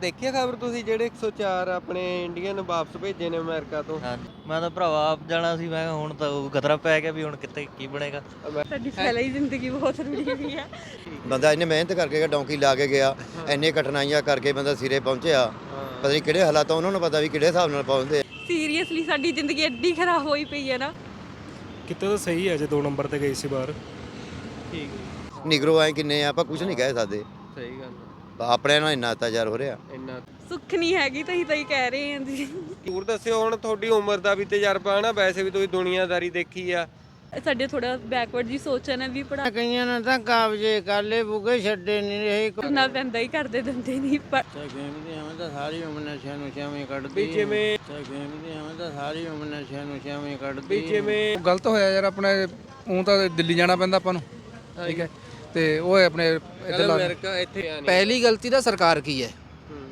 ਦੇਖਿਆ ਖਬਰ ਤੁਸੀਂ ਜਿਹੜੇ 104 ਆਪਣੇ ਇੰਡੀਅਨ ਵਾਪਸ ਭੇਜੇ ਨੇ ਅਮਰੀਕਾ ਤੋਂ? ਮੈਂ ਤਾਂ ਭਰਾਵਾ ਆਪ ਜਾਣਾ ਸੀ ਮੈਂ ਕਿਹਾ ਹੁਣ ਤਾਂ ਉਹ ਖਤਰਾ ਪੈ ਗਿਆ ਵੀ ਹੁਣ ਕਿੱਥੇ ਕੀ ਬਣੇਗਾ। ਸਾਡੀ ਹੀ ਜ਼ਿੰਦਗੀ ਬਹੁਤ ਰੁੜੀ ਹੋਈ ਹੈ ਬੰਦਾ ਇੰਨੇ ਮਿਹਨਤ ਕਰਕੇ ਗਿਆ ਡੌਂਕੀ ਲਾ ਕੇ ਗਿਆ ਇੰਨੇ ਕਠਿਨਾਈਆਂ ਕਰਕੇ ਬੰਦਾ ਸਿਰੇ ਪਹੁੰਚਿਆ। ਪਤਾ ਨਹੀਂ ਕਿਹੜੇ ਹਾਲਾਤਾਂ ਉਹਨਾਂ ਨੂੰ ਪਤਾ ਵੀ ਕਿਹੜੇ ਹਿਸਾਬ ਨਾਲ ਪਹੁੰਚਦੇ। ਸੀਰੀਅਸਲੀ ਸਾਡੀ ਜ਼ਿੰਦਗੀ ਐਡੀ ਖਰਾਬ ਹੋਈ ਪਈ ਹੈ ਨਾ। ਕਿਤੇ ਤਾਂ ਸਹੀ ਹੈ ਜੇ ਦੋ ਨੰਬਰ ਤੇ ਗਈ ਸੀ ਬਾਹਰ। ਠੀਕ ਨਿਗਰੋ ਐ ਕਿੰਨੇ ਆ ਆਪਾਂ ਕੁਝ ਨਹੀਂ ਕਹਿ ਸਕਦੇ। ਆਪਣੇ ਨਾਲ ਇੰਨਾ ਅਤਿਆਚਾਰ ਹੋ ਰਿਹਾ। ਇੰਨਾ। ਸੁੱਖ ਨਹੀਂ ਹੈਗੀ ਤਾਂ ਹੀ ਤਾਂ ਹੀ ਕਹਿ ਰਹੇ ਹਾਂ ਜੀ। ਹੋਰ ਦੱਸਿਓ ਹੁਣ ਤੁਹਾਡੀ ਉਮਰ ਦਾ ਵੀ ਤਜਰਬਾ ਨਾ ਵੈਸੇ ਵੀ ਤੁਸੀਂ ਦੁਨੀਆਦਾਰੀ ਦੇਖੀ ਆ। ਸਾਡੇ ਥੋੜਾ ਬੈਕਵਰਡ ਜੀ ਸੋਚ ਹੈ ਨਾ ਵੀ ਪੜਾ ਕਈਆਂ ਨੇ ਤਾਂ ਕਾਬਜੇ ਕਾਲੇ ਬੁਗੇ ਛੱਡੇ ਨਹੀਂ ਰਹੇ। ਕਰਨਾ ਪੈਂਦਾ ਹੀ ਕਰਦੇ ਦਿੰਦੇ ਨਹੀਂ ਪਰ ਗੇਮ ਦੀ ਐਵੇਂ ਤਾਂ ਸਾਰੀ ਉਮਰ ਨਸ਼ਿਆਂ ਨੂੰ ਛਾਵੇਂ ਵੀ ਕੱਢਦੀ ਜਿਵੇਂ ਗੇਮ ਦੀ ਐਵੇਂ ਤਾਂ ਸਾਰੀ ਉਮਰ ਨਸ਼ਿਆਂ ਨੂੰ ਛਾਵੇਂ ਵੀ ਕੱਢਦੀ ਜਿਵੇਂ ਉਹ ਗਲਤ ਹੋਇਆ ਯਾਰ ਆਪਣੇ ਉਹ ਤਾਂ ਦਿੱਲੀ ਜਾਣਾ ਪੈਂਦਾ ਆਪਾਂ ਨੂੰ। ਠੀਕ ਹੈ। ਤੇ ਉਹ ਆਪਣੇ ਇੱਥੇ ਲਾ- ਪਹਿਲੀ ਗਲਤੀ ਤਾਂ ਸਰਕਾਰ ਕੀ ਹੈ?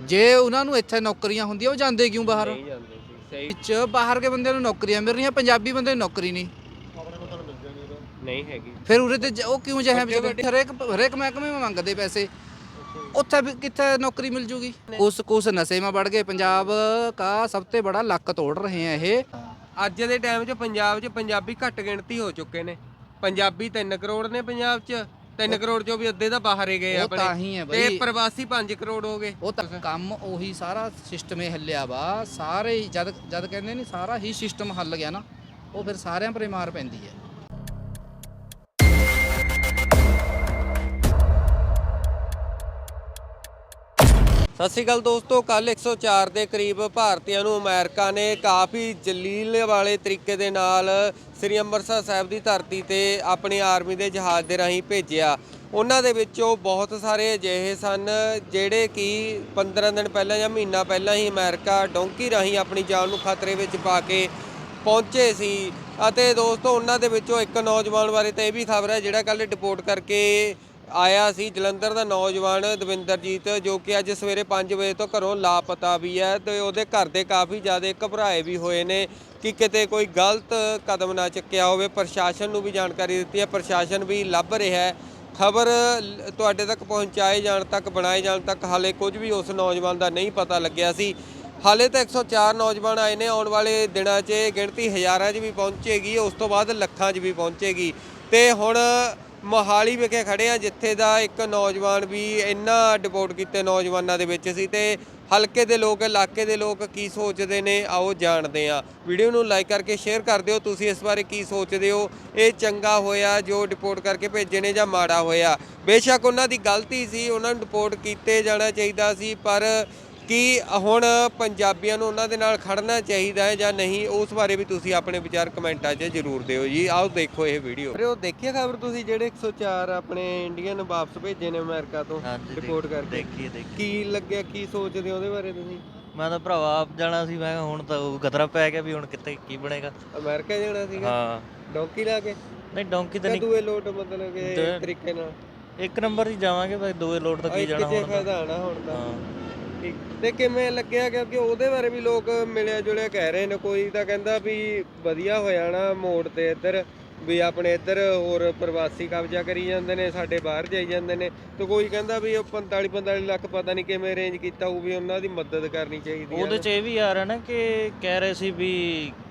ਜੇ ਉਹਨਾਂ ਨੂੰ ਇੱਥੇ ਨੌਕਰੀਆਂ ਹੁੰਦੀਆਂ ਉਹ ਜਾਂਦੇ ਕਿਉਂ ਬਾਹਰ? ਵਿੱਚ ਬਾਹਰ ਦੇ ਬੰਦੇ ਨੂੰ ਨੌਕਰੀਆਂ ਮਿਲ ਰਹੀਆਂ ਪੰਜਾਬੀ ਬੰਦੇ ਨੂੰ ਨੌਕਰੀ ਨਹੀਂ। ਫਿਰ ਉਰੇ ਤੇ ਉਹ ਕਿਉਂ ਜਹਾਂ ਵਿੱਚ ਹਰੇਕ ਹਰੇਕ ਮਹਿਕਮੇ ਵਿੱਚ ਮੰਗਦੇ ਪੈਸੇ। ਉੱਥੇ ਵੀ ਕਿੱਥੇ ਨੌਕਰੀ ਮਿਲ ਜੂਗੀ? ਉਸ ਕੁਸ ਨਸ਼ੇ ਮਾ ਵੜ ਗਏ। ਪੰਜਾਬ ਕਾ ਸਭ ਤੋਂ ਬੜਾ ਲੱਕ ਤੋੜ ਰਹੇ ਹੈ ਇਹ। ਅੱਜ ਦੇ ਟਾਈਮ 'ਚ ਪੰਜਾਬ 'ਚ ਪੰਜਾਬੀ ਘੱਟ ਗਿਣਤੀ ਹੋ ਚੁੱਕੇ ਨੇ। ਪੰਜਾਬੀ 3 ਕਰੋੜ ਨੇ ਪੰਜਾਬ 'ਚ। 3 ਕਰੋੜ 'ਚੋਂ ਵੀ ਅੱਧੇ ਤਾਂ ਬਾਹਰ ਹੀ ਗਏ ਉਹ ਆਪਣੇ। ਤਾਂ ਹੀ ਹੈ ਤੇ ਬਈ। ਪ੍ਰਵਾਸੀ 5 ਕਰੋੜ ਹੋ ਗਏ। ਉਹ ਤਾਂ ਕੰਮ ਉਹੀ ਸਾਰਾ ਸਿਸਟਮ ਹੀ ਹੱਲਿਆ ਵਾ। ਸਾਰੇ ਹੀ ਜਦ ਜਦ ਕਹਿੰਦੇ ਨਹੀਂ ਸਾਰਾ ਹੀ ਸਿਸਟਮ ਹੱਲ ਗਿਆ ਨਾ ਉਹ ਫਿਰ ਸਾਰਿਆਂ ਪਰੇ ਮਾਰ ਪੈਂਦੀ ਹੈ। ਸਤਿ ਸ਼੍ਰੀ ਅਕਾਲ ਦੋਸਤੋ ਕੱਲ 104 ਦੇ ਕਰੀਬ ਭਾਰਤੀਆਂ ਨੂੰ ਅਮਰੀਕਾ ਨੇ ਕਾਫੀ ਜਲੀਲ ਵਾਲੇ ਤਰੀਕੇ ਦੇ ਨਾਲ ਸ੍ਰੀ ਅੰਮ੍ਰਿਤਸਰ ਸਾਹਿਬ ਦੀ ਧਰਤੀ ਤੇ ਆਪਣੀ ਆਰਮੀ ਦੇ ਜਹਾਜ਼ ਦੇ ਰਾਹੀਂ ਭੇਜਿਆ। ਉਹਨਾਂ ਦੇ ਵਿੱਚੋਂ ਬਹੁਤ ਸਾਰੇ ਅਜਿਹੇ ਸਨ ਜਿਹੜੇ ਕਿ 15 ਦਿਨ ਪਹਿਲਾਂ ਜਾਂ ਮਹੀਨਾ ਪਹਿਲਾਂ ਹੀ ਅਮਰੀਕਾ ਡੋਂਕੀ ਰਾਹੀਂ ਆਪਣੀ ਜਾਨ ਨੂੰ ਖਤਰੇ ਵਿੱਚ ਪਾ ਕੇ ਪਹੁੰਚੇ ਸੀ। ਅਤੇ ਦੋਸਤੋ, ਉਹਨਾਂ ਦੇ ਵਿੱਚੋਂ ਇੱਕ ਨੌਜਵਾਨ ਬਾਰੇ ਤਾਂ ਇਹ ਵੀ ਖਬਰ ਹੈ ਜਿਹੜਾ ਕੱਲ ਰਿਪੋਰਟ ਕਰਕੇ ਆਇਆ ਸੀ ਜਲੰਧਰ ਦਾ ਨੌਜਵਾਨ ਦਵਿੰਦਰਜੀਤ, ਜੋ ਕਿ ਅੱਜ ਸਵੇਰੇ 5 ਵਜੇ ਤੋਂ ਘਰੋਂ ਲਾਪਤਾ ਵੀ ਹੈ ਤੇ ਉਹਦੇ ਘਰ ਦੇ ਕਾਫੀ ਜ਼ਿਆਦਾ ਘਬਰਾਏ ਵੀ ਹੋਏ ਨੇ ਕਿ ਕਿਤੇ ਕੋਈ ਗਲਤ ਕਦਮ ਨਾ ਚੱਕਿਆ ਹੋਵੇ। ਪ੍ਰਸ਼ਾਸਨ ਨੂੰ ਵੀ ਜਾਣਕਾਰੀ ਦਿੱਤੀ ਹੈ, ਪ੍ਰਸ਼ਾਸਨ ਵੀ ਲੱਭ ਰਿਹਾ ਹੈ। ਖਬਰ ਤੁਹਾਡੇ ਤੱਕ ਪਹੁੰਚਾਏ ਜਾਣ ਤੱਕ, ਬਣਾਏ ਜਾਣ ਤੱਕ ਹਾਲੇ ਕੁਝ ਵੀ ਉਸ ਨੌਜਵਾਨ ਦਾ ਨਹੀਂ ਪਤਾ ਲੱਗਿਆ ਸੀ। ਹਾਲੇ ਤਾਂ 104 ਨੌਜਵਾਨ ਆਏ ਨੇ, ਆਉਣ ਵਾਲੇ ਦਿਨਾਂ 'ਚ ਗਿਣਤੀ ਹਜ਼ਾਰਾਂ 'ਚ ਵੀ ਪਹੁੰਚੇਗੀ, ਉਸ ਤੋਂ ਬਾਅਦ ਲੱਖਾਂ 'ਚ ਵੀ ਪਹੁੰਚੇਗੀ। ਤੇ ਹੁਣ ਮੋਹਾਲੀ ਵਿਖੇ ਖੜੇ ਆ ਜਿੱਥੇ ਦਾ ਇੱਕ ਨੌਜਵਾਨ ਵੀ ਇੰਨਾ ਡਿਪੋਰਟ ਕੀਤੇ ਨੌਜਵਾਨਾਂ ਦੇ ਵਿੱਚ ਸੀ ਤੇ ਹਲਕੇ ਦੇ ਲੋਕ, ਇਲਾਕੇ ਦੇ ਲੋਕ ਕੀ ਸੋਚਦੇ ਨੇ, ਆਓ ਜਾਣਦੇ ਆ ਵੀਡੀਓ ਨੂੰ ਲਾਈਕ ਕਰਕੇ ਸ਼ੇਅਰ ਕਰ ਦਿਓ, ਤੁਸੀਂ ਇਸ ਬਾਰੇ ਕੀ ਸੋਚਦੇ ਹੋ? ਇਹ ਚੰਗਾ ਹੋਇਆ ਜੋ ਡਿਪੋਰਟ ਕਰਕੇ ਭੇਜੇ ਨੇ ਜਾਂ ਮਾੜਾ ਹੋਇਆ? ਬੇਸ਼ੱਕ ਉਹਨਾਂ ਦੀ ਗਲਤੀ ਸੀ, ਉਹਨਾਂ ਨੂੰ ਡਿਪੋਰਟ ਕੀਤੇ ਜਾਣਾ ਚਾਹੀਦਾ ਸੀ, ਪਰ ਕੀ ਹੁਣ ਪੰਜਾਬੀਆਂ ਨੂੰ ਉਹਨਾਂ ਦੇ ਨਾਲ ਖੜਨਾ ਚਾਹੀਦਾ ਹੈ ਜਾਂ ਨਹੀਂ ਉਸ ਬਾਰੇ ਵੀ ਤੁਸੀਂ ਆਪਣੇ ਵਿਚਾਰ ਕਮੈਂਟਾਂ 'ਚ ਜ਼ਰੂਰ ਦਿਓ ਜੀ। ਆਓ ਦੇਖੋ ਇਹ ਵੀਡੀਓ ਅਰੇ ਉਹ ਦੇਖਿਆ ਖਬਰ ਤੁਸੀਂ ਜਿਹੜੇ 104 ਆਪਣੇ ਇੰਡੀਅਨ ਵਾਪਸ ਭੇਜੇ ਨੇ ਅਮਰੀਕਾ ਤੋਂ ਦੇਖ- ਰਿਪੋਰਟ ਕਰਕੇ? ਦੇਖੀਏ ਦੇਖੀ ਕੀ ਲੱਗਿਆ ਕੀ ਸੋਚਦੇ ਹੋ ਉਹਦੇ ਬਾਰੇ ਤੁਸੀਂ? ਮੈਂ ਤਾਂ ਭਰਾਵਾ ਆਪ ਜਾਣਾ ਸੀ ਮੈਂ ਕਿਹਾ ਹੁਣ ਤਾਂ ਉਹ ਖਤਰਾ ਪੈ ਗਿਆ ਵੀ ਹੁਣ ਕਿੱਥੇ ਕੀ ਬਣੇਗਾ। ਅਮਰੀਕਾ ਜਾਣਾ ਸੀਗਾ? ਹਾਂ। ਡੌਂਕੀ ਲਾ ਕੇ? ਨਹੀਂ ਡੌਂਕੀ ਤਾਂ ਨਹੀਂ। ਦੂਏ ਲੋਟ ਮਤਲਬ ਕਿ ਦੋ- ਤਰੀਕੇ ਨਾਲ? ਇੱਕ ਨੰਬਰ ਹੀ ਜਾਵਾਂਗੇ ਬਸ ਦੋਏ ਲੋਡ ਤਾਂ ਕੀ ਜਾਣਾ ਹੁਣ ਤਾਂ। ਫਾਇਦਾ ਆਣਾ ਹੁਣ ਤਾਂ। ਠੀਕ ਤੇ ਕਿਵੇਂ ਲੱਗਿਆ? ਕਿਉਂਕਿ ਉਹਦੇ ਬਾਰੇ ਵੀ ਲੋਕ ਮਿਲਿਆ ਜੁਲਿਆ ਕਹਿ ਰਹੇ ਨੇ। ਕੋਈ ਤਾਂ ਕਹਿੰਦਾ ਵੀ ਵਧੀਆ ਹੋ ਜਾਣਾ ਮੋੜ ਤੇ ਇੱਧਰ ਵੀ ਆਪਣੇ ਇੱਧਰ ਹੋਰ ਪ੍ਰਵਾਸੀ ਕਬਜ਼ਾ ਕਰੀ ਜਾਂਦੇ ਨੇ ਸਾਡੇ ਬਾਹਰ ਜਾਈ ਜਾਂਦੇ ਨੇ। ਤੇ ਕੋਈ ਕਹਿੰਦਾ ਵੀ ਉਹ 45 45 ਲੱਖ ਪਤਾ ਨਹੀਂ ਕਿਵੇਂ ਅਰੇਂਜ ਕੀਤਾ ਉਹ ਵੀ ਉਹਨਾਂ ਦੀ ਮਦਦ ਕਰਨੀ ਚਾਹੀਦੀ ਹੈ ਉਹਦੇ ਚ ਇਹ ਵੀ ਆ ਰਿਹਾ ਨਾ ਕਿ ਕਹਿ ਰਹੇ ਸੀ ਵੀ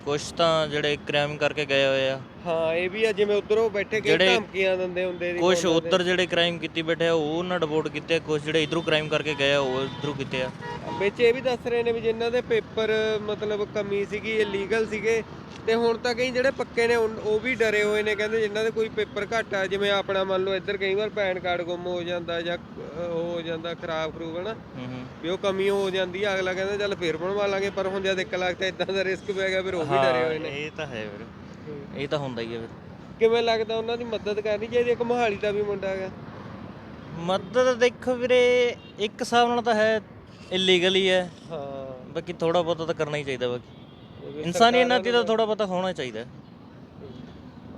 ਕੁਛ ਤਾਂ ਜਿਹੜੇ ਕ੍ਰਾਈਮ ਕਰਕੇ ਗਏ ਹੋਏ ਆ। ਹਾਂ ਇਹ ਵੀ ਆ ਜਿਵੇਂ ਉਧਰੋਂ ਬੈਠੇ ਜਿਹੜੇ ਧਮਕੀਆਂ ਦਿੰਦੇ ਹੁੰਦੇ ਸੀ ਤੇ। ਉੱਧਰ ਜਿਹੜੇ ਕ੍ਰਾਈਮ ਕੀਤੀ ਬੈਠੇ ਆ ਉਹ ਉਹਨਾਂ ਡਿਪੋਰਟ ਕੀਤੇ ਕੁਛ ਜਿਹੜੇ ਇਧਰੋਂ ਕ੍ਰਾਈਮ ਕਰਕੇ ਗਏ ਆ ਉਹ ਇਧਰੋਂ ਕੀਤੇ ਆ। ਵਿੱਚ ਇਹ ਵੀ ਦੱਸ ਰਹੇ ਨੇ ਵੀ ਜਿਨ੍ਹਾਂ ਦੇ ਪੇਪਰ ਮਤਲਬ ਕਮੀ ਸੀਗੀ ਇਲੀਗਲ ਸੀਗੇ ਤੇ ਹੁਣ ਤਾਂ ਕਈ ਜਿਹੜੇ ਪੱਕੇ ਨੇ ਉਨ- ਉਹ ਵੀ ਡਰੇ ਹੋਏ ਨੇ ਕਹਿੰਦੇ ਜਿਨ੍ਹਾਂ ਦੇ ਕੋਈ ਪੇਪਰ ਘੱਟ ਆ ਜਿਵੇਂ ਆਪਣਾ ਮੰਨ ਲਓ ਇੱਧਰ ਕਈ ਵਾਰ ਪੈਨ ਕਾਰਡ ਗੁੰਮ ਹੋ ਜਾਂਦਾ ਜਾਂ ਅਹ, ਹੋ ਜਾਂਦਾ ਖਰਾਬ ਖਰੂਬ ਹਨਾ? ਹੂੰ ਹੂੰ। ਵੀ ਉਹ ਕਮੀ ਹੋ ਜਾਂਦੀ ਆ ਅਗਲਾ ਕਹਿੰਦਾ ਚੱਲ ਫੇਰ ਬਣਵਾ ਲਾਂਗੇ ਪਰ ਹੁਣ ਜਦ 1 ਲੱਖ ਤਾਂ ਇਦਾਂ ਦਾ ਰਿਸਕ ਪੈ ਗਿਆ ਫਿਰ ਉਹ ਵੀ ਡਰੇ ਹੋਏ ਨੇ। ਇਹ ਤਾਂ ਹੈ ਵੀਰ। ਇਹ ਤਾਂ ਹੁੰਦਾ ਹੀ ਹੈ ਫਿਰ ਕਿਵੇਂ ਲੱਗਦਾ ਉਹਨਾਂ ਦੀ ਮਦਦ ਕਰਨੀ ਚਾਹੀਦੀ ਇੱਕ ਮੋਹਾਲੀ ਦਾ ਵੀ ਮੁੰਡਾ ਹੈਗਾ। ਮਦਦ ਦੇਖੋ ਵੀਰੇ ਇੱਕ ਹਿਸਾਬ ਨਾਲ ਤਾਂ ਹੈ ਇਲੀਗਲ ਹੀ ਹੈ। ਹਾਂ। ਬਾਕੀ ਥੋੜਾ ਬਹੁਤਾ ਤਾਂ ਕਰਨਾ ਹੀ ਚਾਹੀਦਾ ਬਾਕੀ। ਉਹ ਵੀ ਇਨਸਾਨੀ ਸਰਕਾਰਾਂ ਨਾਤੀ ਤਾਂ ਥੋੜਾ ਬਹੁਤਾ ਹੋਣਾ ਚਾਹੀਦਾ। ਹੈ।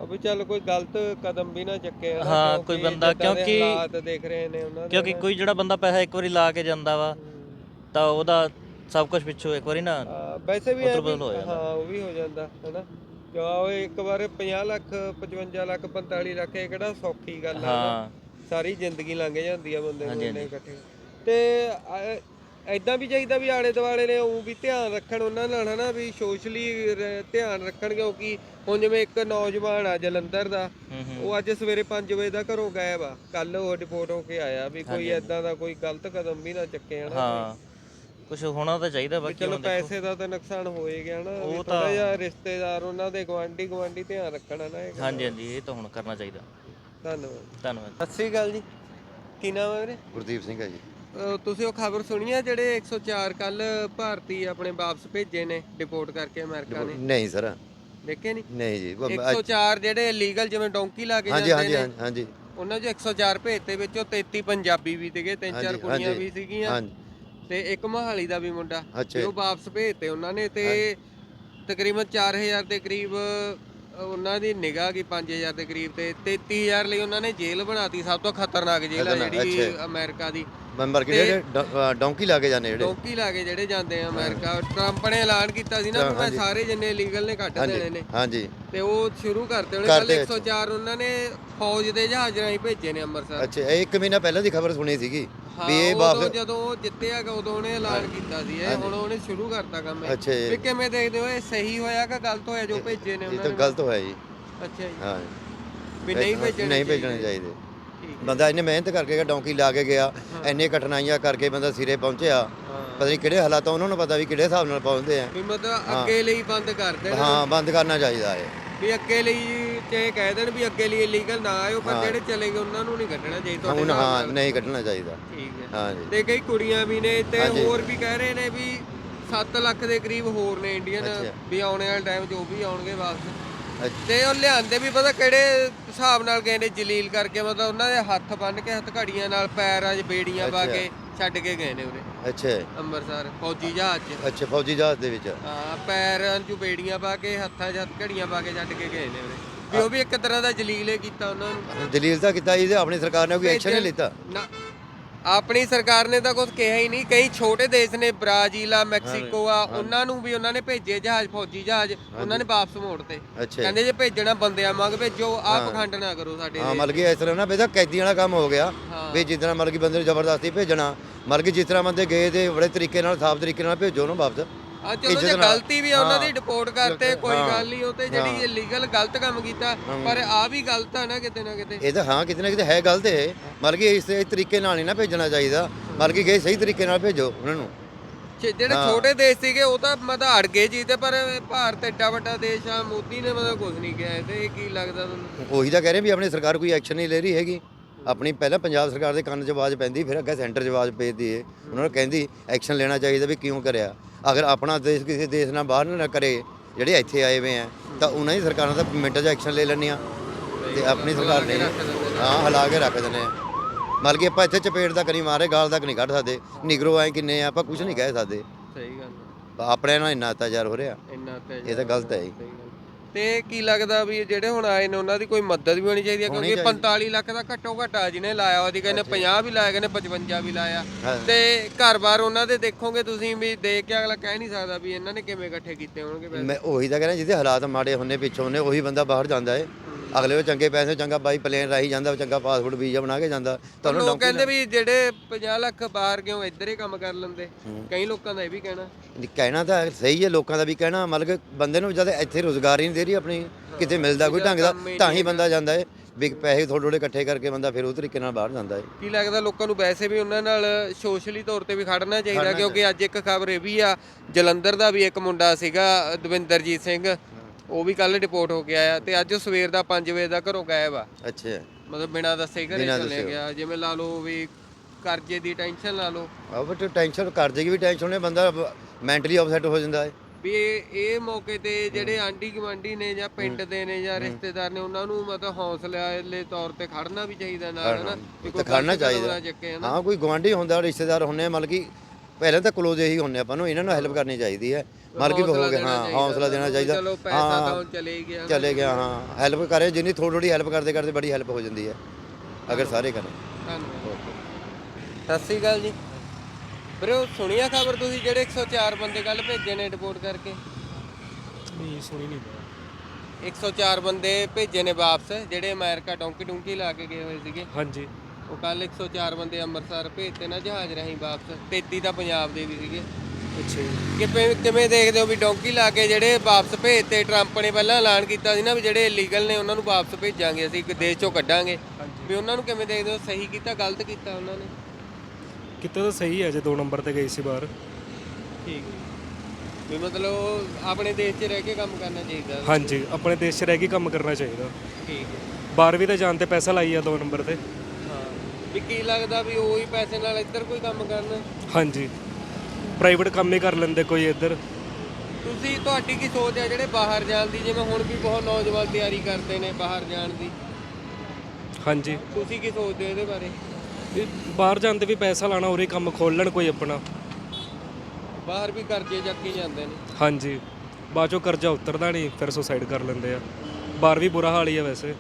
ਵੀ ਚੱਲ ਕੋਈ ਗਲਤ ਕਦਮ ਵੀ ਨਾ ਚੱਕੇ ਹਨਾ, ਹਾਂ, ਕੋਈ ਬੰਦਾ- ਜਿੱਦਾਂ ਦੇ ਕਿਉਂਕਿ- ਹਾਲਾਤ ਦੇਖ ਰਹੇ ਨੇ ਉਹਨਾਂ ਦੇ ਕਿਉਂਕਿ। ਕੋਈ ਜਿਹੜਾ ਬੰਦਾ ਪੈਸਾ ਇੱਕ ਵਾਰੀ ਲਾ ਕੇ ਜਾਂਦਾ ਵਾ ਤਾਂ ਉਹਦਾ ਸਭ ਕੁਝ ਪਿੱਛੋਂ ਇੱਕ ਵਾਰੀ ਨਾ ਹਾਂ, ਵੈਸੇ ਵੀ ਐ ਉਧਰ ਵੀ- ਹੋ ਜਾਂਦਾ। ਹਾਂ ਉਹ ਵੀ ਹੋ ਜਾਂਦਾ ਹੈਨਾ? ਕਿਉਂ ਉਹ ਇੱਕ ਵਾਰ 50 ਲੱਖ 55 ਲੱਖ 45 ਲੱਖ ਇਹ ਕਿਹੜਾ ਸੌਖੀ ਗੱਲ ਆ ਨਾ। ਹਾਂ। ਸਾਰੀ ਜ਼ਿੰਦਗੀ ਲੰਘ ਜਾਂਦੀ ਆ ਬੰਦੇ ਨੂੰ ਇੰਨੇ। ਇਕੱਠੇ। ਤੇ ਐਦਾਂ ਵੀ ਚਾਹੀਦਾ ਵੀ ਆਲੇ ਦੁਆਲੇ ਨੇ ਉਹ ਵੀ ਧਿਆਨ ਰੱਖਣ ਉਹਨਾਂ ਨਾਲ ਹਨਾ ਵੀ ਸੋਸ਼ਲੀ ਧਿਆਨ ਰੱਖਣ ਕਿਉਂਕਿ ਹੁਣ ਜਿਵੇਂ ਇੱਕ ਨੌਜਵਾਨ ਆ ਜਲੰਧਰ ਦਾ ਉਹ ਅੱਜ ਸਵੇਰੇ 5 ਵਜੇ ਦਾ ਘਰੋਂ ਗਾਇਬ ਆ। ਕੱਲ ਉਹ ਰਿਪੋਰਟ ਹੋ ਕੇ ਆਇਆ ਵੀ ਕੋਈ ਐਦਾਂ ਦਾ ਕੋਈ ਗਲਤ ਕਦਮ ਵੀ ਨਾ ਚੱਕੇ ਹਨਾ? ਹਾਂ। ਕੁਝ ਹੋਣਾ ਤਾਂ ਚਾਹੀਦਾ ਬਾਕੀ ਚਲੋ ਹੁਣ ਦੇਖੋ। ਪੈਸੇ ਦਾ ਤਾਂ ਨੁਕਸਾਨ ਹੋ ਹੀ ਗਿਆ ਨਾ। ਉਹ ਥੋੜਾ ਤਾਂ- ਜਿਹਾ ਰਿਸ਼ਤੇਦਾਰ ਉਹਨਾਂ ਦੇ ਗਵਾਂਢੀ ਗਵਾਂਢੀ ਧਿਆਨ ਰੱਖਣਾ ਨਾ ਇਹ ਗੱਲ। ਹਾਂਜੀ ਹਾਂਜੀ ਇਹ ਤਾਂ ਹੁਣ ਕਰਨਾ ਚਾਹੀਦਾ। ਧੰਨਵਾਦ। ਧੰਨਵਾਦ। ਸਤਿ ਸ੍ਰੀ ਅਕਾਲ ਜੀ। ਕੀ ਨਾਮ ਹੈ ਵੀਰੇ? ਗੁਰਦੀਪ ਸਿੰਘ ਹੈ ਜੀ। ਅਹ ਤੁਸੀਂ ਉਹ ਖਬਰ ਸੁਣੀ ਆ ਜਿਹੜੇ 104 ਕੱਲ ਭਾਰਤੀ ਆਪਣੇ ਵਾਪਸ ਭੇਜੇ ਨੇ ਡਿਪੋਰਟ ਕਰਕੇ ਅਮਰੀਕਾ ਨੇ? ਨਹੀਂ ਸਰ। ਦੇਖੇ ਨਹੀਂ? ਨਹੀਂ ਜੀ ਉਹ- 104 ਜਿਹੜੇ ਇਲੀਗਲ ਜਿਵੇਂ ਡੋਂਕੀ ਲਾ ਕੇ ਹਾਂਜੀ ਜਾਂਦੇ ਨੇ ਹਾਂਜੀ, ਹਾਂਜੀ। ਉਹਨਾਂ 'ਚੋਂ 104 ਭੇਜਤੇ ਵਿੱਚੋਂ 33 ਪੰਜਾਬੀ ਵੀ ਸੀਗੇ ਤਿੰਨ ਚਾਰ ਹਾਂਜੀ, ਕੁੜੀਆਂ ਹਾਂਜੀ, ਵੀ ਸੀਗੀਆਂ। ਹਾਂਜੀ। ਤੇ ਇੱਕ ਮਹਾਲੀ ਦਾ ਵੀ ਮੁੰਡਾ ਅੱਛਾ ਤੇ ਉਹ ਵਾਪਸ ਭੇਜਤੇ ਉਹਨਾਂ ਨੇ ਤੇ ਤਕਰੀਬਨ 4000 ਦੇ ਕਰੀਬ ਉਹਨਾਂ ਦੀ ਨਿਗਾਹ ਕੀ 5000 ਦੇ ਕਰੀਬ ਤੇ 33000 ਲਈ ਉਹਨਾਂ ਨੇ ਜੇਲ੍ਹ ਬਣਾਤੀ ਸਭ ਤੋਂ ਖਤਰਨਾਕ ਜੇਲ੍ਹ ਆ ਖਤਰਨਾਕ, ਜਿਹੜੀ ਅੱਛਾ। ਅਮਰੀਕਾ ਦੀ। ਮੈਂਬਰ ਕਿ ਜਿਹੜੇ? ਡੌ- ਅ, ਡੌਂਕੀ ਲਾ ਕੇ ਜਾਂਦੇ ਜਿਹੜੇ? ਡੋਂਕੀ ਲਾ ਕੇ ਜਿਹੜੇ ਜਾਂਦੇ ਆ ਅਮਰੀਕਾ। ਟਰੰਪ ਨੇ ਐਲਾਨ ਕੀਤਾ ਸੀ ਨਾ ਵੀ ਮੈਂ। ਸਾਰੇ ਜਿੰਨੇ ਲੀਗਲ ਨੇ ਕੱਢ ਦੇਣੇ ਨੇ। ਹਾਂਜੀ। ਤੇ ਉਹ ਸ਼ੁਰੂ ਕਰਤੇ ਉਹਨੇ ਕੱਲ ਕਰਦੇ 104 ਉਹਨਾਂ ਨੇ ਫੌਜ ਦੇ ਜਹਾਜ਼ ਰਾਹੀਂ ਭੇਜੇ ਨੇ ਅੰਮ੍ਰਿਤਸਰ। ਅੱਛਾ ਇਹ ਇੱਕ ਮਹੀਨਾ ਪਹਿਲਾਂ ਦੀ ਖਬਰ ਸੁਣੀ ਸੀਗੀ ਹਾਂ, ਵੀ ਇਹ ਉਦੋਂ ਵਾਪਸ ਜਦੋਂ ਉਹ ਜਿੱਤਿਆ ਗਾ ਉਦੋਂ ਉਹਨੇ ਐਲਾਨ ਕੀਤਾ ਸੀ। ਇਹ ਹੁਣ ਉਹਨੇ ਸ਼ੁਰੂ ਕਰਤਾ ਕੰਮ ਇਹ। ਅੱਛਾ ਜੀ। ਵੀ ਕਿਵੇਂ ਦੇਖਦੇ ਹੋ ਇਹ ਸਹੀ ਹੋਇਆ ਕਿ ਗਲਤ ਹੋਇਆ ਜੋ ਭੇਜੇ ਨੇ ਇਹ ਉਹਨਾਂ ਤਾਂ ਨੇ? ਗਲਤ ਹੋਇਆ ਜੀ। ਅੱਛਾ ਜੀ। ਹਾਂ। ਵੀ ਨਹੀਂ ਭੇਜਣੇ ਨਹੀਂ ਭੇਜਣੇ ਚਾਹੀਦੇ। ਚਾਹੀਦੇ। ਠੀਕ ਬੰਦਾ ਇੰਨੇ ਮਿਹਨਤ ਕਰਕੇ ਗਿਆ ਡੌਂਕੀ ਲਾ ਕੇ ਗਿਆ ਇੰਨੇ ਕਠਿਨਾਈਆਂ ਕਰਕੇ ਬੰਦਾ ਸਿਰੇ ਪਹੁੰਚਿਆ। ਹਾਂ। ਪਤਾ ਨਹੀਂ ਕਿਹੜੇ ਹਾਲਾਤਾਂ ਉਹਨਾਂ ਨੂੰ ਪਤਾ ਵੀ ਕਿਹੜੇ ਹਿਸਾਬ ਨਾਲ ਪਹੁੰਚਦੇ ਆ। ਵੀ ਮਤਲਬ ਅੱਗੇ ਲਈ ਬੰਦ ਕਰ ਦੇਣ। ਹਾਂ ਬੰਦ ਕਰਨਾ ਚਾਹੀਦਾ ਹੈ ਵੀ ਅੱਗੇ ਲਈ ਚਾਹੇ ਕਹਿ ਦੇਣ ਵੀ ਅੱਗੇ ਲਈ ਇਲੀਗਲ ਨਾ ਆਇਓ ਪਰ ਜਿਹੜੇ ਚਲੇ ਗਏ ਉਹਨਾਂ ਨੂੰ ਨਹੀਂ ਕੱਢਣਾ ਚਾਹੀਦਾ ਤੁਹਾਡੇ ਹੁਣ ਹਾਂ ਨਾਲ। ਨਹੀਂ ਕੱਢਣਾ ਚਾਹੀਦਾ ਠੀਕ ਹੈ ਹਾਂ ਜੀ ਤੇ ਕਈ ਕੁੜੀਆਂ ਵੀ ਨੇ ਤੇ ਹਾਂਜੀ। ਹੋਰ ਵੀ ਕਹਿ ਰਹੇ ਨੇ ਵੀ 7 ਲੱਖ ਦੇ ਕਰੀਬ ਹੋਰ ਨੇ ਇੰਡੀਅਨ ਅੱਛਾ। ਵੀ ਆਉਣੇ ਵਾਲੇ ਟਾਈਮ 'ਚ ਉਹ ਵੀ ਆਉਣਗੇ ਵਾਪਸ ਅੱਛਾ। ਤੇ ਉਹ ਲਿਆਂਦੇ ਵੀ ਪਤਾ ਕਿਹੜੇ ਹਿਸਾਬ ਨਾਲ ਗਏ ਨੇ ਜਲੀਲ ਕਰਕੇ ਮਤਲਬ ਉਹਨਾਂ ਦੇ ਹੱਥ ਬੰਨ ਕੇ ਹੱਥ ਘੜੀਆਂ ਨਾਲ ਪੈਰਾਂ 'ਚ ਬੇੜੀਆਂ ਪਾ ਅੱਛਾ। ਕੇ ਛੱਡ ਕੇ ਗਏ ਨੇ ਉਰੇ ਅੱਛਾ ਅੰਮ੍ਰਿਤਸਰ ਫੌਜੀ ਜਹਾਜ਼ 'ਚ ਅੱਛਾ ਫੌਜੀ ਜਹਾਜ਼ ਦੇ ਵਿੱਚ ਹਾਂ ਪੈਰਾਂ 'ਚ ਬੇੜੀਆਂ ਪਾ ਕੇ ਹੱਥਾਂ 'ਚ ਹੱਥ ਘੜੀਆਂ ਪਾ ਕੇ ਛੱਡ ਕੇ ਗਏ ਨੇ ਉਰੇ ਵੀ ਉਹ ਵੀ ਇੱਕ ਤਰ੍ਹਾਂ ਦਾ ਜਲੀਲ ਹੀ ਕੀਤਾ ਉਹਨਾਂ ਨੂੰ। ਦਲੀਲ ਤਾਂ ਕੀਤਾ ਇਹਦੇ ਆਪਣੀ ਸਰਕਾਰ ਨੇ ਕੋਈ ਐਕਸ਼ਨ ਨਹੀਂ ਲਿੱਤਾ। ਨਾ ਆਪਣੀ ਸਰਕਾਰ ਨੇ ਤਾਂ ਕੁਝ ਕਿਹਾ ਹੀ ਨਹੀਂ। ਕਈ ਛੋਟੇ ਦੇਸ਼ ਨੇ ਬ੍ਰਾਜ਼ੀਲ ਆ ਮੈਕਸੀਕੋ ਆ ਉਹਨਾਂ ਨੂੰ ਵੀ ਉਹਨਾਂ ਨੇ ਭੇਜੇ ਜਹਾਜ਼ ਫੌਜੀ ਜਹਾਜ਼ ਉਹਨਾਂ ਨੇ ਵਾਪਸ ਮੋੜਤੇ ਅੱਛਾ। ਕਹਿੰਦੇ ਜੇ ਭੇਜਣਾ ਬੰਦਿਆਂ ਮੰਗ ਭੇਜੋ ਆਪ ਪਖੰਡ ਨਾ ਕਰੋ ਸਾਡੇ ਹਾਂ। ਮਤਲਬ ਕਿ ਇਸ ਤਰ੍ਹਾਂ ਨਾ ਤਾਂ ਕੈਦੀਆਂ ਵਾਲਾ ਕੰਮ ਹੋ ਗਿਆ। ਹਾਂ। ਵੀ ਜਿਸ ਤਰ੍ਹਾਂ ਮਤਲਬ ਕਿ ਬੰਦੇ ਨੂੰ ਜ਼ਬਰਦਸਤੀ ਭੇਜਣਾ ਮਤਲਬ ਕਿ ਜਿਸ ਤਰ੍ਹਾਂ ਬੰਦੇ ਗਏ ਤੇ ਬੜੇ ਤਰੀਕੇ ਨਾਲ ਸਾਫ਼ ਤਰੀਕੇ ਨਾਲ ਭੇਜੋ ਉਹਨੂੰ ਵਾਪਸ। ਆ ਚਲੋ ਇੱਜ਼ਤ ਜੇ ਨਾਲ। ਗਲਤੀ ਵੀ ਆ ਉਹਨਾਂ ਦੀ ਹਾਂ। ਡਿਪੋਰਟ ਕਰਤੇ ਕੋਈ ਹਾਂ। ਗੱਲ ਨਹੀਂ ਉਹ ਤੇ ਜਿਹੜੀ ਇਲੀਗਲ ਗਲਤ ਕੰਮ ਕੀਤਾ ਪਰ ਆ ਵੀ ਗਲਤ ਆ ਨਾ ਕਿਤੇ ਨਾ ਕਿਤੇ। ਇਹ ਤਾਂ ਹਾਂ ਕਿਤੇ ਨਾ ਕਿਤੇ ਹੈ ਗਲਤ ਹੈ ਮਤਲਬ ਕਿ ਇਸ ਇਸ ਤਰੀਕੇ ਨਾਲ ਨਹੀਂ ਨਾ ਭੇਜਣਾ ਚਾਹੀਦਾ। ਮਤਲਬ ਕਿ ਗਏ ਸਹੀ ਤਰੀਕੇ ਨਾਲ ਭੇਜੋ ਉਹਨਾਂ ਨੂੰ। ਛੇ- ਜਿਹੜੇ ਛੋਟੇ ਦੇਸ਼ ਸੀਗੇ ਉਹ ਤਾਂ ਅੜ ਗਏ ਜੀ ਤੇ ਪਰ ਭਾਰਤ ਐਡਾ ਵੱਡਾ ਦੇਸ਼ ਆ ਮੋਦੀ ਨੇ ਮਤਲਬ ਕੁਝ ਨਹੀਂ ਕਿਹਾ। ਇਹਦੇ ਇਹ ਕੀ ਲੱਗਦਾ ਤੁਹਾਨੂੰ? ਉਹੀ ਤਾਂ ਕਹਿ ਰਹੇ ਵੀ ਆਪਣੀ ਸਰਕਾਰ ਕੋਈ ਐਕਸ਼ਨ ਨਹੀਂ ਲੈ ਰਹੀ ਹੈਗੀ। ਆਪਣੀ ਪਹਿਲਾਂ ਪੰਜਾਬ ਸਰਕਾਰ ਦੇ ਕੰਨ 'ਚ ਆਵਾਜ਼ ਪੈਂਦੀ ਫਿਰ ਅੱਗੇ ਸੈਂਟਰ 'ਚ ਆਵਾਜ਼ ਭੇਜਦੀ ਏ। ਉਹਨਾਂ ਨੂੰ ਕਹਿੰਦੀ ਐਕਸ਼ਨ ਲੈਣਾ ਚਾਹੀਦਾ ਵੀ ਕਿਉਂ ਕਰਿਆ? ਅਗਰ ਆਪਣਾ ਦੇਸ਼ ਕਿਸੇ ਦੇਸ਼ ਨਾਲ ਬਾਹਰ ਨਾ ਕਰੇ ਜਿਹੜੇ ਇੱਥੇ ਆਏ ਹੋਏ ਆ ਤਾਂ ਉਹਨਾਂ ਦੀ ਸਰਕਾਰਾਂ ਤਾਂ ਮਿੰਟਾਂ 'ਚ ਐਕਸ਼ਨ ਲੈ ਲੈਣੀਆਂ ਤੇ ਆਪਣੀ ਸਰਕਾਰ ਨਹੀਂ ਹਾਂ ਹਿਲਾ ਕੇ ਰੱਖ ਦਿੰਦੇ ਆ। ਮਤਲਬ ਕਿ ਆਪਾਂ ਇੱਥੇ ਚਪੇੜ ਦਾ ਕਰੀ ਮਾਰੇ ਗਾਲ ਤੱਕ ਨਹੀਂ ਕੱਢ ਸਕਦੇ। ਨਿਗਰੋ ਐ ਕਿੰਨੇ ਆ ਆਪਾਂ ਕੁਝ ਨਹੀਂ ਕਹਿ ਸਕਦੇ। ਸਹੀ ਗੱਲ। ਆਪਣੇ ਨਾਲ ਇੰਨਾ ਅਤਿਆਚਾਰ ਹੋ ਰਿਹਾ। ਇੰਨਾ ਤੇ ਇਹ ਤਾਂ ਗਲਤ ਹੈ ਜੀ। ਤੇ ਕੀ ਲੱਗਦਾ ਵੀ ਜਿਹੜੇ ਹੁਣ ਆਏ ਨੇ ਉਹਨਾਂ ਦੀ ਕੋਈ ਮਦਦ ਵੀ ਹੋਣੀ ਚਾਹੀਦੀ ਹੈ? ਕਿਉਂਕਿ ਚਾਹੀਦੀ। 45 ਲੱਖ ਦਾ ਘੱਟੋ ਘੱਟ ਆ ਜਿਹਨੇ ਲਾਇਆ ਉਹਦੀ ਕਹਿੰਦੇ 50 ਵੀ ਲਾਇਆ ਕਹਿੰਦੇ 55 ਵੀ ਲਾਇਆ। ਤੇ ਘਰ-ਬਾਰ ਉਹਨਾਂ ਦੇ ਦੇਖੋਗੇ ਤੁਸੀਂ ਵੀ ਦੇਖ ਕੇ ਅਗਲਾ ਕਹਿ ਨਹੀਂ ਸਕਦਾ ਵੀ ਇਹਨਾਂ ਨੇ ਕਿਵੇਂ ਇਕੱਠੇ ਕੀਤੇ ਹੋਣਗੇ ਪੈਸੇ? ਮੈਂ ਉਹੀ ਤਾਂ ਕਹਿੰਦਾ ਜਿਹਦੇ ਹਾਲਾਤ ਮਾੜੇ ਹੁੰਨੇ ਪਿੱਛੋਂ ਨੇ ਉਹੀ ਬੰਦਾ ਬਾਹਰ ਜਾਂਦਾ ਏ। ਅਗਲੇ ਉਹ ਚੰਗੇ ਪੈਸੇ ਚੰਗਾ ਬਾਈ ਪਲੇਨ ਰਾਹੀਂ ਜਾਂਦਾ ਚੰਗਾ ਪਾਸਪੋਰਟ ਵੀਜ਼ਾ ਬਣਾ ਕੇ ਜਾਂਦਾ। ਤੁਹਾਨੂੰ ਲੋਕ ਕਹਿੰਦੇ ਵੀ ਜਿਹੜੇ 50 ਲੱਖ ਬਾਹਰ ਕਿਉਂ ਇੱਧਰ ਹੀ ਕੰਮ ਕਰ ਲੈਂਦੇ? ਕਈ ਲੋਕਾਂ ਦਾ ਇਹ ਵੀ ਕਹਿਣਾ। ਕਹਿਣਾ ਤਾਂ ਸਹੀ ਹੈ ਲੋਕਾਂ ਦਾ ਵੀ ਕਹਿਣਾ ਮਤਲਬ ਕਿ ਬੰਦੇ ਨੂੰ ਜਦ ਇੱਥੇ ਰੋਜ਼ਗਾਰ ਹੀ ਨਹੀਂ ਦੇ ਰਹੀ ਆਪਣੀ ਕਿਤੇ ਮਿਲਦਾ ਕੋਈ ਢੰਗ ਦਾ ਹੀ ਤਾਂ ਹੀ ਬੰਦਾ ਜਾਂਦਾ ਏ ਵੀ ਪੈਸੇ ਥੋੜੇ ਥੋੜੇ ਇਕੱਠੇ ਕਰਕੇ ਬੰਦਾ ਫਿਰ ਉਹ ਤਰੀਕੇ ਨਾਲ ਬਾਹਰ ਜਾਂਦਾ ਏ। ਕੀ ਲੱਗਦਾ ਲੋਕਾਂ ਨੂੰ ਵੈਸੇ ਵੀ ਉਹਨਾਂ ਨਾਲ ਸੋਸ਼ਲੀ ਤੌਰ ਤੇ ਵੀ ਖੜਨਾ ਚਾਹੀਦਾ ਕਿਉਂਕਿ ਅੱਜ ਇੱਕ ਖਬਰ ਇਹ ਵੀ ਆ ਜਲੰਧਰ ਦਾ ਵੀ ਇੱਕ ਮੁੰਡਾ ਸੀਗਾ ਦਵਿੰਦਰਜੀਤ ਸਿੰਘ। ਉਹ ਵੀ ਕੱਲ ਰਿਪੋਰਟ ਹੋ ਕੇ ਆਇਆ ਤੇ ਅੱਜ ਉਹ ਸਵੇਰ ਦਾ 5 ਵਜੇ ਦਾ ਘਰੋਂ ਗਾਇਬ ਆ। ਅੱਛਾ। ਮਤਲਬ ਬਿਨਾਂ ਦੱਸੇ ਘਰੇ ਬਿਨਾਂ ਚਲੇ। ਗਿਆ। ਜਿਵੇਂ ਲਾ ਲਓ ਵੀ ਕਰਜ਼ੇ ਦੀ ਟੈਨਸ਼ਨ ਲਾ ਲਓ। ਆ ਬਟ ਟੈਨਸ਼ਨ ਕਰਜ਼ੇ ਦੀ ਵੀ ਟੈਨਸ਼ਨ ਨੇ ਬੰਦਾ ਮੈਂਟਲੀ ਅਪਸੈਟ ਹੋ ਜਾਂਦਾ ਏ ਵੀ ਇਹ ਇਹ ਮੌਕੇ ਤੇ ਜਿਹੜੇ ਆਂਢੀ ਗੁਆਂਢੀ ਨੇ ਜਾਂ ਪਿੰਡ ਦੇ ਨੇ ਜਾਂ ਰਿਸ਼ਤੇਦਾਰ ਨੇ ਉਹਨਾਂ ਨੂੰ ਮਤਲਬ ਹੌਸਲੇ ਤੌਰ ਤੇ ਖੜਨਾ ਵੀ ਚਾਹੀਦਾ ਨਾਲ ਹਨਾ? ਵੀ ਤਾਂ ਕੋਈ ਖੜਨਾ ਗਲਤ ਕਦਮ ਨਾ ਚਾਹੀਦਾ ਹਨਾ? ਹਾਂ ਕੋਈ ਗਵਾਂਢੀ ਹੁੰਦਾ ਰਿਸ਼ਤੇਦਾਰ ਹੁੰਨੇ ਮਤਲਬ ਕਿ ਪਹਿਲਾਂ ਤਾਂ ਕਲੋਜ਼ ਇਹੀ ਹੁੰਨੇ ਆਪਾਂ ਨੂੰ ਇਹਨਾਂ ਨੂੰ ਹੈਲਪ ਕਰਨੀ ਚਾਹੀਦੀ ਹੈ। ਕਿ ਹੌਸਲਾ ਹੋ ਗਿਆ ਹਾਂ ਹੌਸਲਾ ਦੇਣਾ ਚਾਹੀਦਾ। ਚਲੋ ਪੈਸਾ ਤਾਂ ਚਲੇ ਗਿਆ। ਚਲੇ ਗਿਆ ਹਾਂ। ਹੈਲਪ ਕਰੇ ਜਿੰਨੀ ਥੋੜੀ ਥੋੜੀ ਹੈਲਪ ਕਰਦੇ ਕਰਦੇ ਬੜੀ ਹੈਲਪ ਹੋ ਜਾਂਦੀ ਹੈ। ਅਗਰ ਸਾਰੇ ਕਰੇ। ਧੰਨਵਾਦ। ਸਤਿ ਸ਼੍ਰੀ ਅਕਾਲ ਜੀ। ਵੀਰੇ ਉਹ ਸੁਣੀਆ ਖਬਰ ਤੁਸੀਂ ਜਿਹੜੇ 104 ਬੰਦੇ ਕੱਲ ਭੇਜੇ ਨੇ ਰਿਪੋਰਟ ਕਰਕੇ? ਨਹੀਂ ਸੁਣੀ ਨਹੀਂ ਮੈਂ। 104 ਬੰਦੇ ਭੇਜੇ ਨੇ ਵਾਪਸ ਜਿਹੜੇ ਅਮਰੀਕਾ ਡੌਂਕੀ ਡੂੰਕੀ ਲਾ ਕੇ ਗਏ ਹੋਏ ਸੀਗੇ। ਹਾਂਜੀ। ਉਹ ਕੱਲ 104 ਬੰਦੇ ਅੰਮ੍ਰਿਤਸਰ ਭੇਜਤੇ ਨਾ ਜਹਾਜ਼ ਰਾਹੀਂ ਵਾਪਸ। 33 ਤਾਂ ਪੰਜਾਬ ਦੇ ਵੀ ਸੀਗੇ। ਅੱਛਾ ਕਿਵੇਂ ਕਿਵੇਂ ਦੇਖਦੇ ਹੋ ਵੀ ਡੌਂਕੀ ਲਾ ਕੇ ਜਿਹੜੇ ਵਾਪਸ ਭੇਜਤੇ ਟਰੰਪ ਨੇ ਪਹਿਲਾਂ ਐਲਾਨ ਕੀਤਾ ਸੀ ਨਾ ਵੀ ਜਿਹੜੇ ਇਲੀਗਲ ਨੇ ਉਹਨਾਂ ਨੂੰ ਵਾਪਸ ਭੇਜਾਂਗੇ ਅਸੀਂ ਦੇਸ਼ ਚੋਂ ਕੱਢਾਂਗੇ। ਵੀ ਉਹਨਾਂ ਨੂੰ ਕਿਵੇਂ ਦੇਖਦੇ ਹੋ? ਸਹੀ ਕੀਤਾ ਗਲਤ ਕੀਤਾ ਉਹਨਾਂ ਨੇ? ਕਿਤੇ ਤਾਂ ਸਹੀ ਹੈ ਜੇ 2 ਨੰਬਰ ਤੇ ਗਈ ਸੀ ਬਾਹਰ। ਠੀਕ ਵੀ ਮਤਲਬ ਉਹ ਆਪਣੇ ਦੇਸ਼ 'ਚ ਰਹਿ ਕੇ ਕੰਮ ਕਰਨਾ ਚਾਹੀਦਾ। ਹਾਂਜੀ ਆਪਣੇ ਦੇਸ਼ 'ਚ ਰਹਿ ਕੇ ਕੰਮ ਕਰਨਾ ਚਾਹੀਦਾ। ਠੀਕ ਹੈ। ਬਾਹਰ ਵੀ ਤਾਂ ਜਾਣ ਤੇ ਪੈਸਾ ਲਾਈ ਆ 2 ਨੰਬਰ ਤੇ। ਹਾਂ। ਵੀ ਕੀ ਲੱਗਦਾ ਵੀ ਉਹੀ ਪੈਸੇ ਨਾਲ ਇੱਧਰ ਕੋਈ ਕੰਮ ਕਰਨ? ਹਾਂਜੀ। ਪ੍ਰਾਈਵੇਟ ਕੰਮ ਹੀ ਕਰ ਲੈਂਦੇ ਕੋਈ ਇੱਧਰ। ਤੁਸੀਂ ਤੁਹਾਡੀ ਕੀ ਸੋਚ ਹੈ ਜਿਹੜੇ ਬਾਹਰ ਜਾਣ ਦੀ? ਜਿਵੇਂ ਹੁਣ ਵੀ ਬਹੁਤ ਨੌਜਵਾਨ ਤਿਆਰੀ ਕਰਦੇ ਨੇ ਬਾਹਰ ਜਾਣ ਦੀ। ਹਾਂਜੀ। ਤੁਸੀਂ ਕੀ ਸੋਚਦੇ ਹੋ ਇਹਦੇ ਬਾਰੇ? ਇਹ ਬਾਹਰ ਤੇ ਵੀ ਪੈਸਾ ਲਾਣਾ ਉਰੇ ਕੰਮ ਖੋਲ ਲੈਣ ਕੋਈ ਆਪਣਾ। ਬਾਹਰ ਵੀ ਕਰਜ਼ੇ ਚੱਕ ਕੇ ਜਾਂਦੇ ਨੇ। ਹਾਂਜੀ। ਬਾਅਦ ਚੋਂ ਕਰਜ਼ਾ ਉਤਰਦਾ ਨਹੀਂ ਫਿਰ ਸੁਸਾਈਡ ਕਰ ਲੈਂਦੇ ਆ। ਬਾਹਰ ਵੀ ਬੁਰਾ ਹਾਲ ਹੀ ਆ ਵੈਸੇ।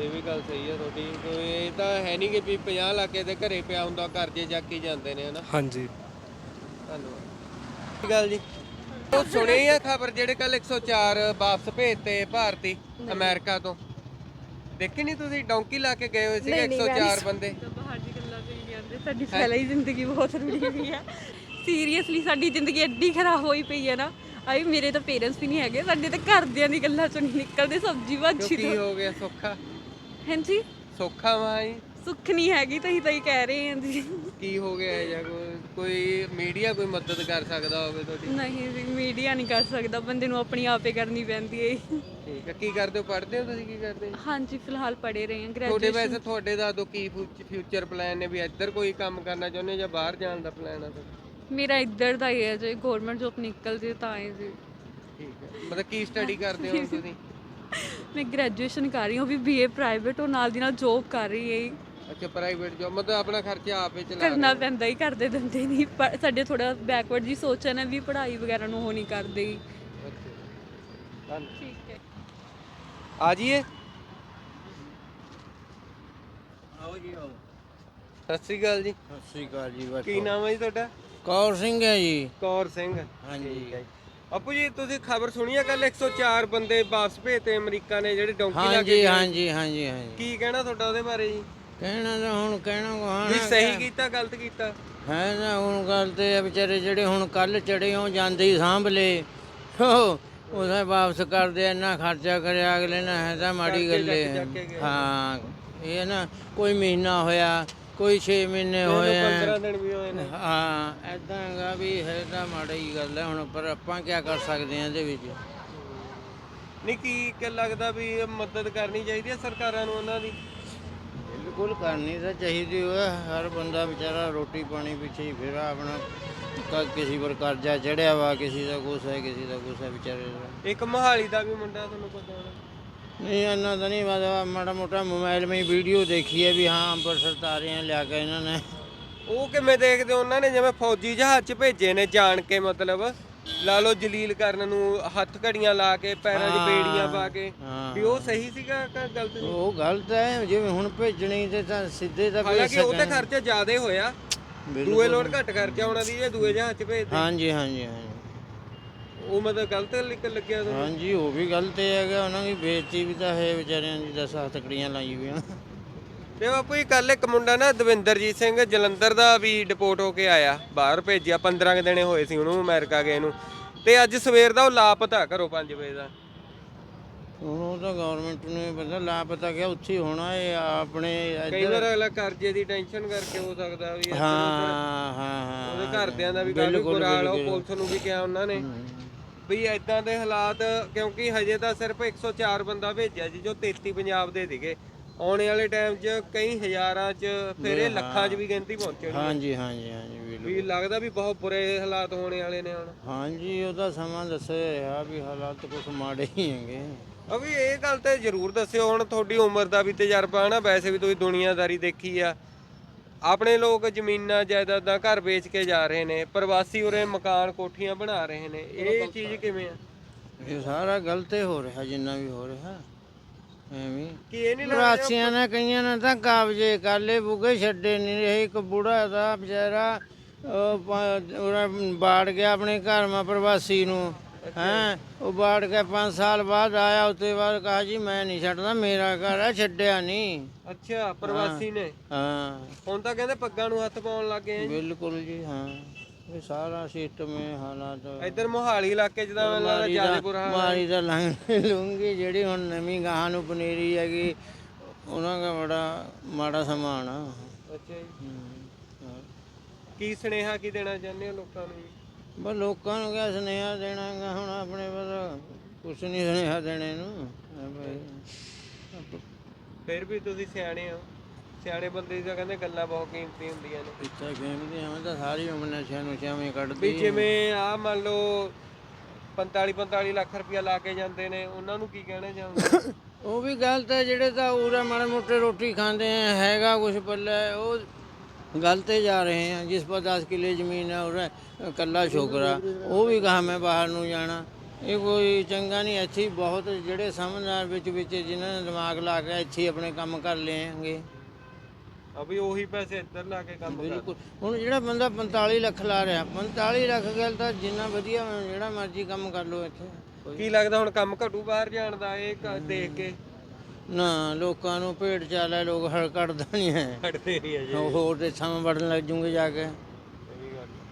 ਇਹ ਵੀ ਗੱਲ ਸਹੀ ਹੈ ਤੁਹਾਡੀ। ਇਹ ਤਾਂ ਹੈ ਨਹੀਂ ਕਿ ਵੀ 50 ਲੱਖ ਦੇ ਘਰੇ ਪਿਆ ਹੁੰਦਾ ਕਰਜ਼ੇ ਚੱਕ ਕੇ ਜਾਂਦੇ ਨੇ ਹਨਾ? ਹਾਂਜੀ। ਧੰਨਵਾਦ। ਕੀ ਗੱਲ ਜੀ? ਉਹ ਸੁਣੀ ਆ ਖਬਰ ਜਿਹੜੇ ਕੱਲ 104 ਵਾਪਸ ਭੇਜਤੇ ਭਾਰਤੀ ਅਮਰੀਕਾ ਤੋਂ? ਦੇਖੀ ਨਹੀਂ ਤੁਸੀਂ? ਡੌਂਕੀ ਲਾ ਕੇ ਗਏ ਹੋਏ ਸੀਗੇ 104 ਬੰਦੇ। ਬਾਹਰ ਦੀ ਗੱਲਾਂ ਤੇ ਨਹੀਂ ਆਉਂਦੇ ਸਾਡੀ ਪਹਿਲਾਂ ਹੀ ਜ਼ਿੰਦਗੀ ਬਹੁਤ ਰੁੜੀ ਹੋਈ ਆ। ਸੀਰੀਅਸਲੀ ਸਾਡੀ ਜ਼ਿੰਦਗੀ ਐਡੀ ਖਰਾਬ ਹੋਈ ਪਈ ਹੈ ਨਾ। ਆਈ ਮੇਰੇ ਤਾਂ ਪੇਰੈਂਟਸ ਵੀ ਨਹੀਂ ਹੈਗੇ। ਸਾਡੇ ਤਾਂ ਘਰਦਿਆਂ ਦੀ ਗੱਲਾਂ ਚੋਂ ਨਹੀਂ ਨਿਕਲਦੇ ਸਬਜ਼ੀ ਭਾਜੀ ਕੀ ਹੋ ਗਿਆ ਸੌਖਾ? ਹਾਂਜੀ? ਸੌਖਾ ਮਾਈ ਸੁੱਖ ਨਹੀਂ ਹੈਗੀ ਤਾਂ ਹੀ ਤਾਂ ਹੀ ਕਹਿ ਰਹੇ ਹਾਂ ਜੀ। ਕੀ ਹੋ ਗਿਆ ਜਾਂ ਕੋਈ ਮੀਡੀਆ ਕੋਈ ਮਦਦ ਕਰ ਸਕਦਾ ਹੋਵੇ ਤੁਹਾਡੀ? ਨਹੀਂ ਜੀ ਮੀਡੀਆ ਨਹੀਂ ਕਰ ਸਕਦਾ ਬੰਦੇ ਨੂੰ ਆਪਣੀ ਆਪੇ ਕਰਨੀ ਪੈਂਦੀ ਹੈ ਠੀਕ ਹੈ ਕੀ ਕਰਦੇ ਹੋ? ਪੜ੍ਹਦੇ ਹੋ ਤੁਸੀਂ ਕੀ ਕਰਦੇ? ਹੋ ਹਾਂਜੀ ਫਿਲਹਾਲ ਪੜ੍ਹ ਰਹੇ ਹਾਂ ਤੁਹਾਡੇ ਗ੍ਰੈਜੂਏਸ਼ਨ ਵੈਸੇ ਤੁਹਾਡੇ ਦਾ ਦੋ ਕੀ ਫਿਊਚਰ ਪਲਾਨ ਨੇ ਵੀ ਇੱਧਰ ਕੋਈ ਕੰਮ ਕਰਨਾ ਚਾਹੁੰਦੇ ਹੋ ਜਾਂ ਬਾਹਰ ਜਾਣ ਦਾ ਪਲਾਨ ਆ ਤੁਹਾਡਾ? ਮੇਰਾ ਇੱਧਰ ਦਾ ਹੀ ਹੈ ਜੇ ਗਵਰਨਮੈਂਟ ਜੋਬ ਨਿਕਲ ਜੇ ਤਾਂ ਹੈ ਜੀ। ਠੀਕ ਹੈ ਮਤਲਬ ਕੀ ਸਟੱਡੀ ਕਰਦੇ ਹੋ ਤੁਸੀਂ? ਮੈਂ ਗ੍ਰੈਜੂਏਸ਼ਨ ਕਰ ਰਹੀ ਹਾਂ ਉਹ ਵੀ ਬੀਏ ਪ੍ਰਾਈਵੇਟ ਉਹ ਨਾਲ ਦੀ ਨਾਲ ਜੋਬ ਕਰ ਰਹੀ ਹੈ ਅੱਛਾ ਪ੍ਰਾਈਵੇਟ ਜੋਬ ਮਤਲਬ ਆਪਣਾ ਖਰਚਾ ਆਪੇ ਚਲਾ ਰਹੇ ਕਰਨਾ ਪੈਂਦਾ ਹੀ ਕਰਦੇ ਦਿੰਦੇ ਨਹੀਂ। ਪਰ ਸਾਡੇ ਥੋੜਾ ਬੈਕਵਰਡ ਜੀ ਸੋਚ ਹੈ ਨਾ ਵੀ ਪੜ੍ਹਾਈ ਵਗੈਰਾ ਨੂੰ ਉਹ ਨਹੀਂ ਕਰਦੇ। ਹੋ। ਅੱਛਾ ਧੰਨ- ਠੀਕ ਹੈ। ਆ ਜਾਈਏ? ਸਤਿ ਸ੍ਰੀ ਅਕਾਲ ਜੀ। ਸਤਿ ਸ੍ਰੀ ਅਕਾਲ ਜੀ ਬਸ ਕੀ ਨਾਮ ਹੈ ਜੀ ਤੁਹਾਡਾ? ਕੌਰ ਸਿੰਘ ਹੈ ਜੀ। ਕੌਰ ਸਿੰਘ। ਹਾਂਜੀ। ਠੀਕ ਹੈ ਜੀ। ਜੀ ਤੁਸੀਂ ਖਬਰ ਸੁਣੀ ਹੈ ਕੱਲ 104 ਬੰਦੇ ਵਾਪਸ ਭੇਜਤੇ ਅਮਰੀਕਾ ਨੇ ਜਿਹੜੇ ਡੌਂਕੀ ਲਾ ਕੇ ਹਾਂਜੀ ਗਏ। ਹਾਂਜੀ ਹਾਂਜੀ ਹਾਂਜੀ। ਕੀ ਕਹਿਣਾ ਤੁਹਾਡਾ ਉਹਦੇ ਬਾਰੇ ਜੀ? ਕਹਿਣਾ ਤਾਂ ਹੁਣ ਕਹਿਣਾ ਵੀ ਕਹਾਣਾ ਸਹੀ ਕੀਤਾ ਗਲਤ ਕੀਤਾ। ਹੈ ਨਾ ਹੁਣ ਗੱਲ ਤੇ ਆ ਵਿਚਾਰੇ ਜਿਹੜੇ ਹੁਣ ਕੱਲ ਚੜੇ ਹੋ ਜਾਂਦੇ ਹੀ ਸਾਂਭ ਲਏ ਉਹਦਾ ਵਾਪਸ ਕਰਦੇ ਇੰਨਾ ਖਰਚਾ ਕਰਿਆ ਅਗਲੇ ਨੇ ਹੈ ਤਾਂ ਮਾੜੀ ਗੱਲ ਚੱਕ ਹੈ ਇਹ ਨਾ ਕੋਈ ਮਹੀਨਾ ਹੋਇਆ ਕੋਈ 6 ਮਹੀਨੇ ਹੋਏ ਆ। 15 ਦਿਨ ਵੀ ਹੋਏ ਨੇ। ਹਾਂ ਐਦਾਂ ਹੈਗਾ ਵੀ ਹੈ ਤਾਂ ਮਾੜੀ ਗੱਲ ਹੈ ਹੁਣ ਪਰ ਆਪਾਂ ਕੀ ਕਰ ਸਕਦੇ ਹਾਂ ਇਹਦੇ ਵਿੱਚ? ਨਹੀਂ ਕੀ ਕਿ ਲੱਗਦਾ ਵੀ ਇਹ ਮਦਦ ਕਰਨੀ ਚਾਹੀਦੀ ਹੈ ਸਰਕਾਰਾਂ ਨੂੰ ਉਹਨਾਂ ਦੀ? ਬਿਲਕੁਲ ਕਰਨੀ ਤਾਂ ਚਾਹੀਦੀ ਹੋਇਆ ਹਰ ਬੰਦਾ ਵਿਚਾਰਾ ਰੋਟੀ ਪਾਣੀ ਪਿੱਛੇ ਹੀ ਫਿਰ ਆਪਣਾ। ਕ- ਕਿਸੇ ਪਰ ਕਰਜ਼ਾ ਚੜਿਆ ਵਾ ਕਿਸੇ ਦਾ ਕੁਛ ਹੈ ਕਿਸੇ ਦਾ ਕੁਛ ਹੈ ਵਿਚਾਰੇ ਦਾ। ਇੱਕ ਮਹਾਲੀ ਦਾ ਵੀ ਮੁੰਡਾ ਤੁਹਾਨੂੰ ਪਤਾ ਹੋਣਾ। ਨਹੀਂ ਇਹਨਾਂ ਦਾ ਨਹੀਂ ਮਾੜਾ ਮੋਟਾ ਮੋਬਾਈਲ 'ਮੇ ਵੀਡੀਓ ਦੇਖੀ ਹੈ ਵੀ ਹਾਂ ਅੰਮ੍ਰਿਤਸਰ ਤਾਰਿਆਂ ਲਿਆ ਕੇ ਇਹਨਾਂ ਨੇ। ਉਹ ਕਿਵੇਂ ਦੇਖਦੇ ਹੋ? ਉਹਨਾਂ ਨੇ ਜਿਵੇਂ ਫੌਜੀ ਜਹਾਜ਼ 'ਚ ਭੇਜੇ ਨੇ ਜਾਣ ਕੇ ਮਤਲਬ। ਲਾ ਲਓ ਜਲੀਲ ਕਰਨ ਨੂੰ ਹੱਥ ਘੜੀਆਂ ਲਾ ਕੇ ਪੈਰਾਂ 'ਚ ਬੇੜੀਆਂ ਪਾ ਕੇ। ਹਾਂ। ਵੀ ਉਹ ਸਹੀ ਸੀਗਾ ਕਿ ਗਲਤ ਸੀ? ਉਹ ਗਲਤ ਹੈ ਜਿਵੇਂ ਹੁਣ ਭੇਜਣੀ ਤੇ ਤਾਂ ਸਿੱਧੇ ਤਾਂ ਭੇਜ ਹਾਲਾਂਕਿ ਉਹ ਤੇ ਸਕਣ। ਖਰਚਾ ਜ਼ਿਆਦਾ ਹੋਇਆ। ਦੂਏ ਲੋਡ ਘੱਟ ਖਰਚਾ ਹੋਣਾ ਦੀ ਜੇ ਦੂਏ ਜਹਾਜ਼ 'ਚ ਭੇਜਦੇ। ਹਾਂਜੀ ਹਾਂਜੀ ਹਾਂਜੀ। ਉਹ ਮਤਲਬ ਗਲਤ ਲਿਖ ਲੱਗਿਆ ਤੁਹਾਨੂੰ ਹਾਂਜੀ ਉਹ ਵੀ ਗਲਤ ਹੈਗਾ। ਉਹਨਾਂ ਦੀ ਬੇਇੱਜ਼ਤੀ ਵੀ ਤਾਂ ਹੈ ਵਿਚਾਰਿਆਂ ਦੀ ਦਸ ਹੱਥ ਤਕੜੀਆਂ ਲਾਈ ਹੋਈਆਂ। ਤੇ ਬਾਪੂ ਜੀ ਕੱਲ ਇੱਕ ਮੁੰਡਾ ਨਾ ਦਵਿੰਦਰਜੀਤ ਸਿੰਘ ਜਲੰਧਰ ਦਾ ਵੀ ਡਿਪੋਰਟ ਹੋ ਕੇ ਆਇਆ ਬਾਹਰ ਭੇਜਿਆ 15 ਕੁ ਦਿਨੇ ਹੋਏ ਸੀ ਉਹਨੂੰ ਅਮਰੀਕਾ ਗਏ ਨੂੰ। ਤੇ ਅੱਜ ਸਵੇਰ ਦਾ ਉਹ ਲਾਪਤਾ ਘਰੋਂ 5 ਵਜੇ ਦਾ। ਹੁਣ ਉਹ ਤਾਂ ਗਵਰਨਮੈਂਟ ਨੂੰ ਹੀ ਪਤਾ ਲਾਪਤਾ ਕਿ ਉੱਥੇ ਹੀ ਹੋਣਾ ਇਹ ਆਪਣੇ ਕਈ ਇੱਧਰ। ਵਾਰ ਅਗਲਾ ਕਰਜ਼ੇ ਦੀ ਟੈਨਸ਼ਨ ਕਰਕੇ ਹੋ ਸਕਦਾ ਵੀ ਇੱਧਰ ਹਾਂ ਉੱਧਰ ਹਾਂ ਹਾਂ ਉਹਦੇ ਘਰਦਿਆਂ ਦਾ ਵੀ ਕਾਫੀ ਬਿਲਕੁਲ, ਉਹ ਬਿਲਕੁਲ। ਪੁਲਿਸ ਨੂੰ ਵੀ ਕਿਹਾ ਉਹਨਾਂ ਨੇ। ਵੀ ਐਦਾਂ ਦੇ ਹਾਲਾਤ ਕਿਉਂਕਿ ਹਜੇ ਤਾਂ ਸਿਰਫ 104 ਬੰਦਾ ਭੇਜਿਆ ਜੀ ਜੋ 33 ਪੰਜਾਬ ਦੇ ਸੀਗੇ। ਆਉਣੇ ਵਾਲੇ ਟਾਈਮ 'ਚ ਕਈ ਹਜ਼ਾਰਾਂ 'ਚ ਫਿਰ ਇਹ ਲੱਖਾਂ 'ਚ ਵੀ ਗਿਣਤੀ ਪਹੁੰਚਣੀ ਹਾਂਜੀ ਹਾਂਜੀ ਹਾਂਜੀ ਬਿਲਕੁਲ ਵੀ ਲੱਗਦਾ ਵੀ ਬਹੁਤ ਬੁਰੇ ਹਾਲਾਤ ਹੋਣੇ ਵਾਲੇ ਨੇ ਹੁਣ। ਹਾਂਜੀ ਉਹਦਾ ਸਮਾਂ ਦੱਸਿਆ ਰਿਹਾ ਵੀ ਹਾਲਾਤ ਕੁਝ ਮਾੜੇ ਹੀ ਹੈਗੇ। ਵੀ ਇਹ ਗੱਲ ਤੇ ਜ਼ਰੂਰ ਦੱਸਿਓ ਹੁਣ ਤੁਹਾਡੀ ਉਮਰ ਦਾ ਵੀ ਤਜਰਬਾ ਨਾ ਵੈਸੇ ਵੀ ਤੁਸੀਂ ਦੁਨੀਆਦਾਰੀ ਦੇਖੀ ਆ। ਆਪਣੇ ਲੋਕ ਜ਼ਮੀਨਾਂ ਜਾਇਦਾਦਾਂ ਘਰ ਵੇਚ ਕੇ ਜਾ ਰਹੇ ਨੇ ਪ੍ਰਵਾਸੀ ਉਰੇ ਮਕਾਨ ਕੋਠੀਆਂ ਬਣਾ ਰਹੇ ਨੇ ਇਹ ਚੀਜ਼ ਕਿਵੇਂ ਆ? ਇਹ ਸਾਰਾ ਗਲਤ ਹੀ ਹੋ ਰਿਹਾ ਜਿੰਨਾ ਵੀ ਹੋ ਰਿਹਾ। ਐਵੇਂ। ਕੀ ਇਹ ਨਹੀਂ ਲੱਗਦਾ ਪ੍ਰਾਸੀਆਂ ਨੇ ਕਈਆਂ ਨੇ ਤਾਂ ਕਾਬਜੇ ਕਰ ਲਏ ਬੁਗੇ ਛੱਡੇ ਨਹੀਂ ਰਹੇ। ਇੱਕ ਬੁੜਾ ਦਾ ਵਿਚਾਰਾ ਉਹ ਪ- ਉਹਦਾ ਬਾੜ ਗਿਆ ਆਪਣੇ ਘਰ ਮਾ ਪ੍ਰਵਾਸੀ ਨੂੰ ਹੈਂ। ਉਹ ਬਾੜ ਕੇ 5 ਸਾਲ ਬਾਅਦ ਆਇਆ ਉਤੇ ਬਾਅਦ ਕਹਾ ਜੀ ਮੈਂ ਨਹੀਂ ਛੱਡਦਾ ਮੇਰਾ ਘਰ ਆ ਛੱਡਿਆ ਨਹੀਂ ਅੱਛਾ ਪ੍ਰਵਾਸੀ ਨੇ। ਹਾਂ। ਹੁਣ ਤਾਂ ਕਹਿੰਦੇ ਪੱਗਾਂ ਨੂੰ ਹੱਥ ਪਾਉਣ ਲੱਗ ਗਏ। ਆ ਜੀ ਬਿਲਕੁਲ ਜੀ ਹਾਂ। ਇਹ ਸਾਰਾ ਸਿਸਟਮ ਹੈ ਹਾਲਾਤ ਇੱਧਰ ਮੋਹਾਲੀ ਇਲਾਕੇ ਲੱਗਦਾ ਮਾਰੀ ਜ਼ਿਆਦਾ ਦਾ ਬੁਰਾ ਹਾਲ ਹੈ। ਮਾਰੀ ਦਾ ਲੰਘ ਲੂੰਗੀ ਜਿਹੜੀ ਹੁਣ ਨਵੀਂ ਗਾਹਾਂ ਨੂੰ ਪਨੀਰੀ ਹੈਗੀ ਉਹਨਾਂ ਦਾ ਬੜਾ ਮਾੜਾ ਸਮਾਨ ਆ। ਅੱਛਾ ਜੀ। ਹਮ, ਹਾਂ। ਕੀ ਸੁਨੇਹਾ ਕੀ ਦੇਣਾ ਚਾਹੁੰਦੇ ਹੋ ਲੋਕਾਂ ਨੂੰ ਜੀ? ਬਸ ਲੋਕਾਂ ਨੂੰ ਕਿਆ ਸੁਨੇਹਾ ਦੇਣਾ ਗਾ ਹੁਣ ਆਪਣੇ ਵੱਲ ਕੁਛ ਨਹੀਂ ਸੁਨੇਹਾ ਦੇਣੇ ਨੂੰ। ਹਾਂ ਭਾਈ ਫਿਰ ਵੀ ਤੁਸੀਂ ਸਿਆਣੇ ਹੋ। ਸਿਆਣੇ ਬੰਦੇ ਦੀ ਤਾਂ ਕਹਿੰਦੇ ਗੱਲਾਂ ਬਹੁਤ ਕੀਮਤੀ ਹੁੰਦੀਆਂ ਨੇ। ਇੱਥੇ ਕਹਿੰਦੇ ਹਾਂ ਤਾਂ ਸਾਰੀ ਉਮਰ ਨਸ਼ਿਆਂ ਨੂੰ ਛਾਵੇਂ ਵੀ ਕੱਢਦੀ ਜਿਵੇਂ ਆ ਮੰਨ ਲਓ 45 45 ਲੱਖ ਰੁਪਇਆ ਲਾ ਕੇ ਜਾਂਦੇ ਨੇ ਉਹਨਾਂ ਨੂੰ ਕੀ ਕਹਿਣਾ ਚਾਹੁੰਦੇ ਉਹ ਵੀ ਗਲਤ ਹੈ ਜਿਹੜੇ ਤਾਂ ਉਰੇ ਮਾੜੇ ਮੋਟੇ ਰੋਟੀ ਖਾਂਦੇ ਆ ਹੈਗਾ ਕੁਛ ਪੱਲੇ ਉਹ ਗਲਤ ਜਾ ਰਹੇ ਆ ਜਿਸ ਪਰ 10 ਕਿੱਲੇ ਜ਼ਮੀਨ ਹੈ ਉਰੇ ਕੱਲਾ ਛੋਕਰਾ ਉਹ ਵੀ ਕਹਾ ਮੈਂ ਬਾਹਰ ਨੂੰ ਜਾਣਾ। ਇਹ ਕੋਈ ਚੰਗਾ ਨਹੀਂ ਇੱਥੇ ਹੀ ਬਹੁਤ ਜਿਹੜੇ ਸਮਝਦਾਰ ਵਿੱਚ ਵਿੱਚ ਜਿਨ੍ਹਾਂ ਨੇ ਦਿਮਾਗ ਲਾ ਕੇ ਇੱਥੇ ਹੀ ਆਪਣੇ ਕੰਮ ਕਰ ਲਏਗੇ। ਵੀ ਉਹੀ ਪੈਸੇ ਇੱਧਰ ਲਾ ਕੇ ਕੰਮ ਕਰ ਬਿਲਕੁਲ ਹੁਣ ਜਿਹੜਾ ਬੰਦਾ 45 ਲੱਖ ਲਾ ਰਿਹਾ 45 ਲੱਖ ਗੱਲ ਤਾਂ ਜਿੰਨਾ ਵਧੀਆ ਜਿਹੜਾ ਮਰਜ਼ੀ ਕੰਮ ਕਰ ਲਓ ਇੱਥੇ। ਕੀ ਲੱਗਦਾ ਹੁਣ ਕੰਮ ਘਟੂ ਬਾਹਰ ਜਾਣ ਦਾ ਇਹ ਕ- ਦੇਖ ਕੇ? ਨਾ ਲੋਕਾਂ ਨੂੰ ਭੇਡ ਚਾਲ ਹੈ ਲੋਕ ਹੜ ਕੱਢਦਾ ਨਹੀਂ ਹੈ। ਹਟਦੇ ਨਹੀਂ ਅਜੇ ਹੋਰ ਦੇਸ਼ਾਂ ਵਿੱਚ ਵੜਨ ਲੱਗ ਜੂਗੇ ਜਾ ਕੇ।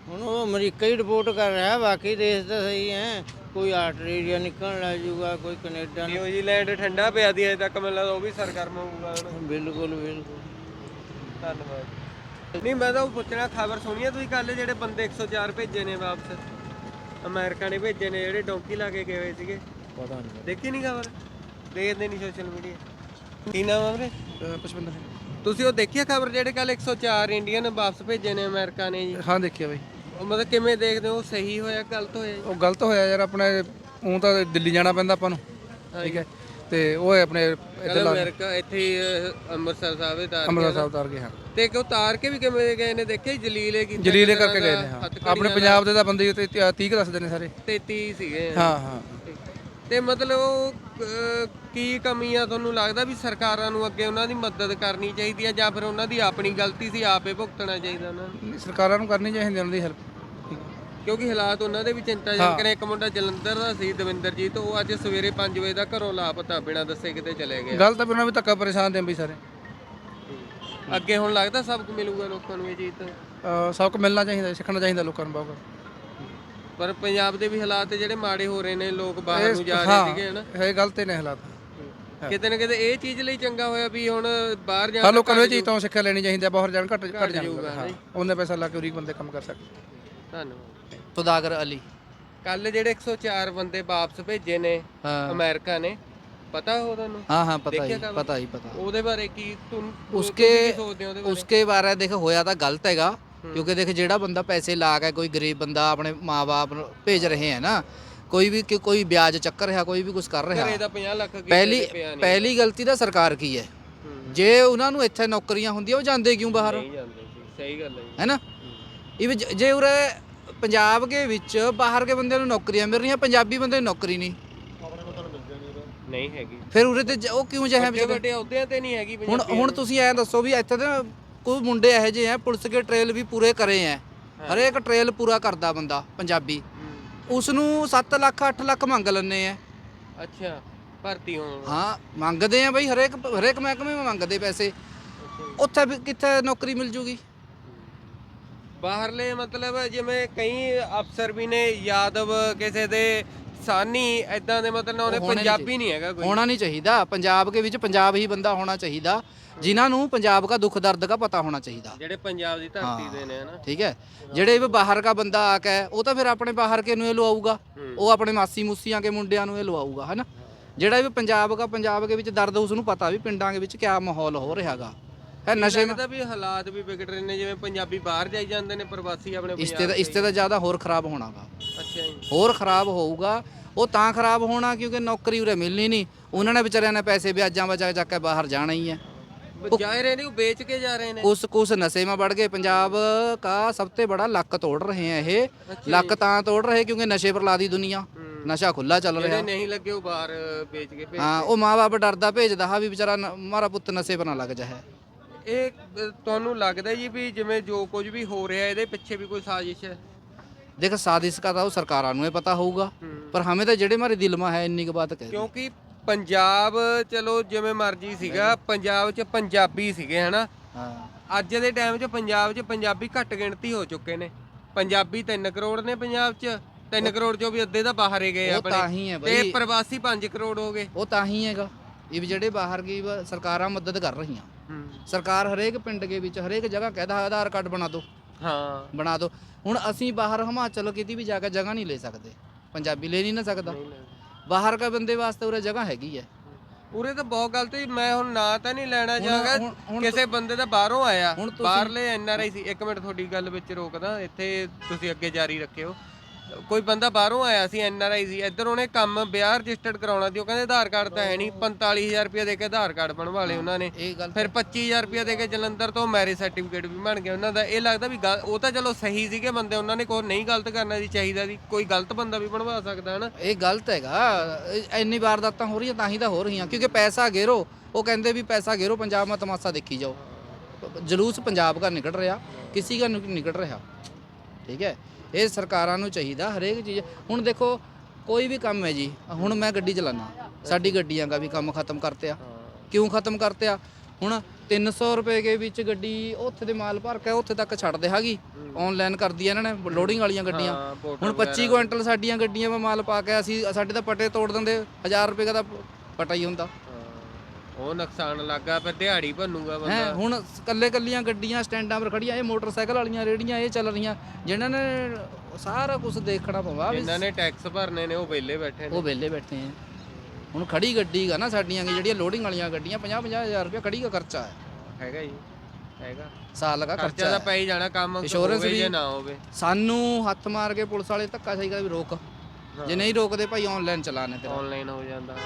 ਹੁਣ ਉਹ ਅਮਰੀਕਾ ਹੀ ਰਿਪੋਰਟ ਕਰ ਰਿਹਾ ਬਾਕੀ ਦੇਸ਼ ਤਾਂ ਸਹੀ ਹੈ। ਕੋਈ ਆਸਟ੍ਰੇਲੀਆ ਨਿਕਲਣ ਲੱਗ ਜੂਗਾ ਕੋਈ ਕੈਨੇਡਾ ਨਿਊਜ਼ੀਲੈਂਡ ਠੰਡਾ ਪਿਆ ਦੀ ਅਜੇ ਤੱਕ ਮੈਨੂੰ ਲੱਗਦਾ ਉਹ ਵੀ ਸਰਗਰਮ ਹੋਊਗਾ ਹੁਣ ਬਿਲਕੁਲ ਬਿਲਕੁਲ। ਧੰਨਵਾਦ। ਨਹੀਂ ਮੈਂ ਤਾਂ ਉਹ ਪੁੱਛਣਾ ਖਬਰ ਸੁਣੀ ਹੈ ਤੁਸੀਂ ਕੱਲ ਜਿਹੜੇ ਬੰਦੇ 104 ਭੇਜੇ ਨੇ ਵਾਪਸ? ਅਮਰੀਕਾ ਨੇ ਭੇਜੇ ਨੇ ਜਿਹੜੇ ਡੌਂਕੀ ਲਾ ਕੇ ਗਏ ਹੋਏ ਸੀਗੇ। ਪਤਾ ਨਹੀਂ ਦੇਖੀ ਨਹੀਂ ਖਬਰ? ਦੇਖਦੇ ਨਹੀਂ ਸੋਸ਼ਲ ਮੀਡੀਆ ਕੀ ਨਾਮ ਆ ਵੀਰੇ? ਪੁਸ਼ਪਿੰਦਰ ਤੁਸੀਂ ਉਹ ਦੇਖਿਆ ਖਬਰ ਜਿਹੜੇ ਕੱਲ 104 ਇੰਡੀਅਨ ਵਾਪਸ ਭੇਜੇ ਨੇ ਅਮਰੀਕਾ ਨੇ ਜੀ? ਹਾਂ ਦੇਖਿਆ ਬਾਈ। ਉਹ ਮਤਲਬ ਕਿਵੇਂ ਦੇਖਦੇ ਹੋ? ਸਹੀ ਹੋਇਆ ਗਲਤ ਹੋਇਆ ਉਹ ਗਲਤ ਹੋਇਆ ਯਾਰ ਆਪਣੇ ਉਹ ਤਾਂ ਦਿੱਲੀ ਜਾਣਾ ਪੈਂਦਾ ਆਪਾਂ ਨੂੰ। ਠੀਕ ਹੈ। ਤੇ ਉਹ ਆਪਣੇ ਅਮਰੀਕਾ ਇੱਥੇ ਹੀ, ਅਹ, ਅੰਮ੍ਰਿਤਸਰ ਸਾਹਿਬ ਦੇ ਤਾਰ ਅੰਮ੍ਰਿਤਸਰ ਸਾਹਿਬ ਉਤਾਰ ਗਏ ਹਾਂ। ਤੇ ਕਿ ਉਤਾਰ ਕੇ ਵੀ ਕਿਵੇਂ ਗਏ ਨੇ? ਦੇਖਿਆ ਜਲੀਲੇ ਕੀਤਾ ਜਲੀਲੇ ਕਰਕੇ ਗਏ ਨੇ ਹਾਂ। ਆਪਣੇ ਪੰਜਾਬ ਦੇ ਤਾਂ ਬੰਦੇ ਤੇ 30 ਕੁ ਦੱਸਦੇ ਨੇ ਸਾਰੇ। 33 ਸੀਗੇ। ਹਾਂ ਹਾਂ। ਤੇ ਮਤਲਬ ਉਹ ਅਹ, ਕੀ ਕਮੀ ਆ ਤੁਹਾਨੂੰ ਲੱਗਦਾ ਵੀ ਸਰਕਾਰਾਂ ਨੂੰ ਅੱਗੇ ਉਹਨਾਂ ਦੀ ਮਦਦ ਕਰਨੀ ਚਾਹੀਦੀ ਆ ਜਾਂ ਫਿਰ ਉਹਨਾਂ ਦੀ ਆਪਣੀ ਗਲਤੀ ਸੀ ਆਪੇ ਭੁਗਤਣਾ ਚਾਹੀਦਾ ਉਹਨਾਂ ਨੂੰ? ਸਰਕਾਰਾਂ ਨੂੰ ਕਰਨੀ ਚਾਹੀਦੀ ਉਹਨਾਂ ਦੀ ਹੈਲਪ ਕਿਉਂਕਿ ਹਾਲਾਤ ਉਹਨਾਂ ਦੇ ਵੀ ਚਿੰਤਾਜਨਕ ਨੇ। ਇੱਕ ਮੁੰਡਾ ਜਲੰਧਰ ਦਾ ਸੀ ਦਵਿੰਦਰਜੀਤ ਉਹ ਅੱਜ ਸਵੇਰੇ 5 ਵਜੇ ਦਾ ਘਰੋਂ ਲਾਪਤਾ ਬਿਨਾਂ ਦੱਸੇ ਕਿਤੇ ਚਲੇ ਗਿਆ। ਗਲਤ ਵੀ ਉਹਨਾਂ ਵੀ ਧੱਕਾ ਪਰੇਸ਼ਾਨ ਦੇ ਵੀ ਸਾਰੇ। ਅੱਗੇ ਹੁਣ ਲੱਗਦਾ ਸਭ ਕੁ ਮਿਲੂਗਾ ਲੋਕਾਂ ਨੂੰ ਇਹ ਤੋਂ? ਅਹ ਸਭ ਕੁ ਮਿਲਣਾ ਚਾਹੀਦਾ ਸਿੱਖਣਾ ਚਾਹੀਦਾ ਲੋਕਾਂ ਨੂੰ ਬਹੁਤ ਪਰ ਪੰਜਾਬ ਦੇ ਵੀ ਹਾਲਾਤ ਜਿਹੜੇ ਮਾੜੇ ਹੋ ਰਹੇ ਨੇ ਲੋਕ ਬਾਹਰ ਨੂੰ ਜਾ ਰਹੇ ਸੀਗੇ ਹਨਾ? ਇਹ ਗਲਤ ਨੇ ਹਾਲਾਤ। ਕਿਤੇ ਨਾ ਕਿਤੇ ਇਹ ਚੀਜ਼ ਲਈ ਚੰਗਾ ਹੋਇਆ ਵੀ ਹੁਣ ਬਾਹਰ ਜਾ ਹਾਂ ਲੋਕਾਂ ਨੂੰ ਇਹ ਚੀਜ਼ ਤੋਂ ਸਿੱਖਿਆ ਲੈਣੀ ਚਾਹੀਦੀ ਹੈ ਬਾਹਰ ਜਾਣ ਘੱਟ ਘੱਟ ਜਾਣ ਉਹਨੇ ਪੈਸਾ ਲਾ ਕੇ ਉਰੀ ਬੰਦੇ ਕੰਮ ਕਰ ਸਕਦੇ। ਧੰਨਵਾਦ ਸੁਦਾਗਰ ਅਲੀ ਕੱਲ ਜਿਹੜੇ 104 ਬੰਦੇ ਵਾਪਸ ਭੇਜੇ ਨੇ ਹਾਂ ਅਮਰੀਕਾ ਨੇ ਪਤਾ ਹੋ ਤੁਹਾਨੂੰ हाँ हाँ पता देखिए ही खबर? पता ही पता ਉਹਦੇ ਬਾਰੇ ਕੀ ਤੁਮ उसके ਤੁਸੀਂ ਕੀ ਸੋਚਦੇ ਹੋ ਉਹਦੇ ਬਾਰੇ उसके बारे देख होया ਤਾਂ ਗਲਤ ਹੈਗਾ ਕਿਉਂਕਿ ਦੇਖ ਜਿਹੜਾ ਬੰਦਾ ਪੈਸੇ ਲਾ ਕੇ ਕੋਈ ਗਰੀਬ ਬੰਦਾ ਆਪਣੇ ਮਾਪੇ ਨੂੰ ਭੇਜ ਰਹੇ ਹੈ ਨਾ ਕੋਈ ਵੀ ਕਿ ਕੋਈ ਵਿਆਜ ਚੱਕਰ ਰਿਹਾ ਕੋਈ ਵੀ ਕੁਝ ਕਰ ਰਿਹਾ ਘਰੇ ਦਾ 50 ਲੱਖ ਕੀ ਪਹਿਲੀ ਪਿਆ ਨਹੀਂ ਪਹਿਲੀ ਗਲਤੀ ਤਾਂ ਸਰਕਾਰ ਕੀ ਹੈ ਜੇ ਉਹਨਾਂ ਨੂੰ ਇੱਥੇ ਨੌਕਰੀਆਂ ਹੁੰਦੀਆਂ ਉਹ ਜਾਂਦੇ ਕਿਉਂ ਬਾਹਰ ਨਹੀਂ ਜਾਂਦੇ ਸੀ ਸਹੀ ਗੱਲ ਹੈ ਜੀ ਹੈ ਨਾ ਇਹ ਜ- ਉਰੇ ਪੰਜਾਬ ਦੇ ਵਿੱਚ ਬਾਹਰ ਕੇ ਬੰਦਿਆਂ ਨੂੰ ਨੌਕਰੀਆਂ ਮਿਲ ਰਹੀਆਂ ਪੰਜਾਬੀ ਬੰਦੇ ਨੂੰ ਨੌਕਰੀ ਨਹੀਂ। ਨਹੀਂ ਹੈਗੀ। ਫਿਰ ਉਰੇ ਤੇ ਜ- ਉਹ ਕਿਉਂ ਜਿਹੇ ਵੱਡੇ ਵੱਡੇ ਅਹੁਦਿਆਂ ਤੇ ਨਹੀਂ ਹੈਗੀ ਹੁਣ ਹੁਣ ਤੁਸੀਂ ਐ ਦੱਸੋ ਵੀ ਇੱਥੇ ਤਾਂ ਕੋਈ ਮੁੰਡੇ ਇਹੋ ਜਿਹੇ ਆ ਪੁਲਿਸ ਕੇ ਟ੍ਰੇਲ ਵੀ ਪੂਰੇ ਕਰੇ ਆ। ਹਰੇਕ ਟ੍ਰੇਲ ਪੂਰਾ ਕਰਦਾ ਬੰਦਾ ਪੰਜਾਬੀ। ਉਸ ਨੂੰ 7 ਲੱਖ 8 ਲੱਖ ਮੰਗ ਲੈਂਦੇ ਆ। ਅੱਛਾ ਭਰਤੀ ਹੋਣ ਹਾਂ ਮੰਗਦੇ ਆ ਬਈ ਹਰੇਕ ਹਰੇਕ ਮਹਿਕਮੇ ਵਿੱਚ ਮੰਗਦੇ ਪੈਸੇ। ਉੱਥੇ ਵੀ ਕਿੱਥੇ ਨੌਕਰੀ ਮਿਲ ਜੂਗੀ? ਬਾਹਰਲੇ ਮਤਲਬ ਜਿਵੇਂ ਕਈ ਅਫਸਰ ਵੀ ਨੇ ਯਾਦਵ ਕਿਸੇ ਦੇ ਸਾਨੀ ਐਦਾਂ ਦੇ ਮਤਲਬ ਉਹਨੇ ਉਹ ਹੋਣੇ ਨਹੀਂ ਪੰਜਾਬੀ ਨਹੀਂ ਹੈਗਾ ਕੋਈ। ਹੋਣਾ ਨਹੀਂ ਚਾਹੀਦਾ। ਪੰਜਾਬ ਕੇ ਵਿੱਚ ਪੰਜਾਬ ਹੀ ਬੰਦਾ ਹੋਣਾ ਚਾਹੀਦਾ। ਜਿਨ੍ਹਾਂ ਨੂੰ ਪੰਜਾਬ ਦਾ ਦੁੱਖ ਦਰਦ ਦਾ ਪਤਾ ਹੋਣਾ ਚਾਹੀਦਾ। ਜਿਹੜੇ ਪੰਜਾਬ ਦੀ ਧਰਤੀ ਦੇ ਨੇ ਹਨਾ। ਠੀਕ ਹੈ। ਜਿਹੜੇ ਵੀ ਬਾਹਰ ਦਾ ਬੰਦਾ ਆ ਕੇ ਉਹ ਤਾਂ ਫਿਰ ਆਪਣੇ ਬਾਹਰ ਕੇ ਨੂੰ ਇਹ ਲਵਾਊਗਾ? ਉਹ ਆਪਣੇ ਮਾਸੀ ਮੂਸੀਆਂ ਕੇ ਮੁੰਡਿਆਂ ਨੂੰ ਇਹ ਲਵਾਊਗਾ ਹਨਾ। ਜਿਹੜਾ ਵੀ ਪੰਜਾਬ ਦਾ ਪੰਜਾਬ ਦੇ ਵਿੱਚ ਦਰਦ ਉਸ ਨੂੰ ਪਤਾ ਵੀ ਪਿੰਡਾਂ ਦੇ ਵਿੱਚ ਕਿਆ ਮਾਹੌਲ ਹੋ ਰਿਹਾਗਾ ਇਹ ਨਸ਼ੇ ਲੱਗਦਾ ਵੀ ਹਾਲਾਤ ਵੀ ਵਿਗੜ ਰਹੇ ਨੇ ਜਿਵੇਂ ਪੰਜਾਬੀ ਬਾਹਰ ਜਾਈ ਜਾਂਦੇ ਨੇ ਪ੍ਰਵਾਸੀ ਆਪਣੇ ਇਸ ਤੇ ਪੰਜਾਬ ਇਸ ਤੇ ਤਾਂ ਜ਼ਿਆਦਾ ਹੋਰ ਖਰਾਬ ਹੋਣਾਗਾ। ਅੱਛਾ ਜੀ। ਹੋਰ ਖਰਾਬ ਹੋਊਗਾ। ਉਹ ਤਾਂ ਖਰਾਬ ਹੋਣਾ ਕਿਉਂਕਿ ਨੌਕਰੀ ਉਰੇ ਮਿਲਣੀ ਨਹੀਂ। ਉਹਨਾਂ ਨੇ ਵਿਚਾਰਿਆਂ ਨੇ ਪੈਸੇ ਵਿਆਜਾਂ ਬਚਾ ਚੱਕ ਕੇ ਬਾਹਰ ਜਾਣਾ ਹੀ ਹੈ। ਜਾ ਰਹੇ ਨੇ ਉਹ ਵੇਚ ਕੇ ਜਾ ਰਹੇ ਨੇ। ਉਸ ਕੁਸ ਨਸ਼ੇ ਮਾ ਵੜ ਗਏ ਪੰਜਾਬ ਕਾ ਸਭ ਤੋਂ ਬੜਾ ਲੱਕ ਤੋੜ ਰਹੇ ਹੈ ਇਹ। ਲੱਕ ਤਾਂ ਤੋੜ ਰਹੇ ਕਿਉਂਕਿ ਨਸ਼ੇ ਪਰ ਲਾਦੀ ਦੁਨੀਆ। ਹੂੰ। ਨਸ਼ਾ ਖੁੱਲਾ ਚੱਲ ਰਿਹਾ। ਨਹੀਂ ਲੱਗੇ ਉਹ ਬਾਹਰ ਵੇਚ ਕੇ ਹਾਂ ਉਹ ਮਾਂ ਬਾਪ ਡਰਦਾ ਭੇਜਦਾ ਹਾਂ ਵੀ ਵਿਚਾਰਾ ਨ- ਮਾਰਾ ਪੁੱਤ ਨਸ਼ੇ ਪਰ ਨਾ ਲੱਗ ਜਾਏ। ਇਹ ਅ, ਤੁਹਾਨੂੰ ਲੱਗਦਾ ਜੀ ਵੀ ਜਿਵੇਂ ਜੋ ਕੁਝ ਵੀ ਹੋ ਰਿਹਾ ਇਹਦੇ ਪਿੱਛੇ ਵੀ ਕੋਈ ਸਾਜ਼ਿਸ਼ ਹੈ देख साजिश का था वो सरकारों ਨੂੰ ਇਹ ਪਤਾ ਹੋਊਗਾ ਪਰ ਹਮੇ ਤਾਂ ਜਿਹੜੇ ਮਾਰੇ ਦਿਲ ਮਾ ਹੈ ਇੰਨੀ ਕੁ ਬਾਤ ਕਹਿ ਕਿਉਂਕਿ ਪੰਜਾਬ ਚਲੋ ਜਿਵੇਂ ਮਰਜ਼ੀ ਸੀਗਾ ਪੰਜਾਬ 'ਚ ਪੰਜਾਬੀ ਸੀਗੇ ਹਨਾ ਹਾਂ ਅੱਜ ਦੇ ਟਾਈਮ 'ਚ ਪੰਜਾਬ 'ਚ ਪੰਜਾਬੀ ਘੱਟ ਗਿਣਤੀ ਹੋ ਚੁੱਕੇ ਨੇ ਪੰਜਾਬੀ 3 ਕਰੋੜ ਨੇ ਪੰਜਾਬ 'ਚ 3 ਕਰੋੜ ਚੋਂ ਵੀ ਅੱਧੇ ਤਾਂ ਬਾਹਰ ਹੀ ਗਏ ਉਹ ਆਪਣੇ ਤਾਂ ਹੀ ਹੈ ਤੇ ਬਈ ਪ੍ਰਵਾਸੀ 5 ਕਰੋੜ ਹੋ ਗਏ ਉਹ ਤਾਂ ਹੀ ਹੈਗਾ ਇਹ ਵੀ ਜਿਹੜੇ ਬਾਹਰ ਗਈ ਵਾ, ਸਰਕਾਰਾਂ ਮਦਦ ਕਰ ਰਹੀਆਂ। ਸਰਕਾਰ ਹਰੇਕ ਪਿੰਡ ਦੇ ਵਿੱਚ ਹਰੇਕ ਜਗ੍ਹਾ ਕਹਿੰਦਾ ਆਧਾਰ ਕਾਰਡ ਬਣਾ ਦਿਓ ਹਾਂ। ਬਣਾ ਦਿਓ ਹੁਣ ਅਸੀਂ ਬਾਹਰ ਹਿਮਾਚਲ ਕਿਤੇ ਵੀ ਜਾ ਕੇ ਜਗ੍ਹਾ ਨਹੀਂ ਲੈ ਸਕਦੇ। ਪੰਜਾਬੀ ਲੈ ਨਹੀਂ ਨਾ ਸਕਦਾ। ਬਾਹਰ ਕਾ ਬੰਦੇ ਵਾਸਤੇ ਉਰੇ ਜਗ੍ਹਾ ਹੈਗੀ ਹੈ। ਉਰੇ ਤਾਂ ਬਹੁਤ ਗਲਤ ਮੈਂ ਹੁਣ ਨਾਂ ਤਾਂ ਨਹੀਂ ਲੈਣਾ ਹੁਣ- ਚਾਹਾਂਗਾ ਹੁਣ- ਹੁਣ ਕਿਸੇ ਬੰਦੇ ਦਾ ਬਾਹਰੋਂ ਆਇਆ। ਹੁਣ ਤੁਸੀਂ- ਬਾਹਰਲੇ ਐਨਆਰਆਈ ਸੀ। ਇੱਕ ਮਿੰਟ ਤੁਹਾਡੀ ਗੱਲ ਵਿੱਚ ਰੋਕਦਾ। ਇੱਥੇ ਤੁਸੀਂ ਅੱਗੇ ਜਾਰੀ ਰੱਖਿਓ। ਕੋਈ ਬੰਦਾ ਬਾਹਰੋਂ ਆਇਆ ਸੀ ਐਨਆਰਆਈ ਸੀ ਇੱਧਰ ਉਹਨੇ ਕੰਮ ਵਿਆਹ ਰਜਿਸਟਰਡ ਕਰਾਉਣਾ ਸੀ ਉਹ ਕਹਿੰਦੇ ਆਧਾਰ ਕਾਰਡ ਤਾਂ ਹੈ ਨਹੀਂ 45000 ਰੁਪਏ ਦੇ ਕੇ ਆਧਾਰ ਕਾਰਡ ਬਣਵਾ ਲਏ ਉਹਨਾਂ ਨੇ। ਇਹ ਗੱਲ ਫਿਰ 25000 ਰੁਪਏ ਦੇ ਕੇ ਜਲੰਧਰ ਤੋਂ ਮੈਰਿਜ ਸਰਟੀਫਿਕੇਟ ਵੀ ਬਣ ਗਿਆ ਉਹਨਾਂ ਦਾ। ਇਹ ਲੱਗਦਾ ਵੀ ਗੱਲ- ਉਹ ਤਾਂ ਚਲੋ ਸਹੀ ਸੀਗੇ ਬੰਦੇ ਉਹਨਾਂ ਨੇ ਕੋਈ ਨਹੀਂ ਗਲਤ ਕਰਨਾ ਸੀ ਚਾਹੀਦਾ ਸੀ ਕੋਈ ਗਲਤ ਬੰਦਾ ਵੀ ਬਣਵਾ ਸਕਦਾ ਹਨਾ। ਇਹ ਗਲਤ ਹੈਗਾ ਇਹ ਇੰਨੀ ਵਾਰਦਾਤਾਂ ਹੋ ਰਹੀਆਂ ਤਾਂ ਹੀ ਤਾਂ ਹੋ ਰਹੀਆਂ ਕਿਉਂਕਿ ਪੈਸਾ ਗੇਰੋ ਉਹ ਕਹਿੰਦੇ ਵੀ ਪੈਸਾ ਗੇਰੋ ਪੰਜਾਬ ਮਾ ਤਮਾਸ਼ਾ ਦੇਖੀ ਜਾਓ। ਜਲੂਸ ਪੰਜਾਬ ਦਾ ਨਿਕਲ ਰਿਹਾ ਕਿਸੇ ਦਾ ਨਿਕਲ ਰਿਹਾ ਠੀਕ ਹੈ। ਇਹ ਸਰਕਾਰਾਂ ਨੂੰ ਚਾਹੀਦਾ ਹਰੇਕ ਚੀਜ਼। ਹੁਣ ਦੇਖੋ ਕੋਈ ਵੀ ਕੰਮ ਹੈ ਜੀ ਹੁਣ ਮੈਂ ਗੱਡੀ ਚਲਾਨਾ ਸਾਡੀ ਗੱਡੀਆਂ ਦਾ ਵੀ ਕੰਮ ਖਤਮ ਕਰਤੇ ਆ ਕਿਉਂ ਖਤਮ ਕਰਤੇ ਆ ਹੁਣ 300 ਰੁਪਏ ਦੇ ਵਿੱਚ ਗੱਡੀ ਉੱਥੇ ਦੇ ਮਾਲ ਭਰ ਕੇ ਉੱਥੇ ਤੱਕ ਛੱਡਦੇ ਹੈਗੀ ਆਨਲਾਈਨ ਕਰਦੀ ਇਹਨਾਂ ਨੇ ਲੋਡਿੰਗ ਵਾਲੀਆਂ ਗੱਡੀਆਂ। ਹੁਣ 25 ਕੁਇੰਟਲ ਸਾਡੀਆਂ ਗੱਡੀਆਂ 'ਵਾ ਮਾਲ ਪਾ ਕੇ ਅਸੀਂ ਸਾਡੇ ਤਾਂ ਪਟੇ ਤੋੜ ਦਿੰਦੇ। 1000 ਰੁਪਏ ਦਾ ਪਟਾ ਹੀ ਹੁੰਦਾ। ਉਹ ਨੁਕਸਾਨ ਲੱਗਾ ਫਿਰ ਦਿਹਾੜੀ ਭੰਨੂਗਾ ਹੈ ਬੰਦਾ। ਹੁਣ ਕੱਲੇ ਕੱਲੀਆਂ ਗੱਡੀਆਂ ਸਟੈਂਡਾਂ 'ਤੇ ਖੜੀਆਂ ਇਹ ਮੋਟਰਸਾਈਕਲ ਵਾਲੀਆਂ ਰੇੜੀਆਂ ਇਹ ਚੱਲ ਰਹੀਆਂ। ਜਿਨ੍ਹਾਂ ਨੇ ਸਾਰਾ ਕੁਝ ਦੇਖਣਾ ਪਵਾ ਵੀ ਜਿਨ੍ਹਾਂ ਨੇ ਟੈਕਸ ਭਰਨੇ ਨੇ ਉਹ ਵਿਹਲੇ ਬੈਠੇ ਨੇ। ਉਹ ਵਿਹਲੇ ਬੈਠੇ ਆ ਹੁਣ ਖੜੀ ਗੱਡੀ ਗਾ ਨਾ ਸਾਡੀਆਂ ਜਿਹੜੀਆਂ ਲੋਡਿੰਗ ਵਾਲੀਆਂ ਗੱਡੀਆਂ 50 ਹਜ਼ਾਰ ਰੁਪਏ ਖੜੀ ਦਾ ਖਰਚਾ ਹੈ। ਹੈਗਾ ਜੀ ਹੈਗਾ। ਸਾਲ ਦਾ ਖਰਚਾ ਖਰਚਾ ਤਾਂ ਹੈ। ਪੈ ਹੀ ਜਾਣਾ ਕੰਮ Insurance ਹੋਵੇ ਵੀ- ਜਾਂ ਨਾ ਹੋਵੇ। ਸਾਨੂੰ ਹੱਥ ਮਾਰ ਕੇ ਪੁਲਿਸ ਵਾਲੇ ਧੱਕਾ ਸਹੀ ਕਰ ਵੀ ਰੋਕ। ਜੇ ਨਹੀਂ ਰੋਕਦੇ ਭਾਈ ਆਨਲਾਈਨ ਚਲਾਣੇ ਤੇਰਾ। ਆਨਲਾਈਨ ਹੋ ਜਾਂਦਾ।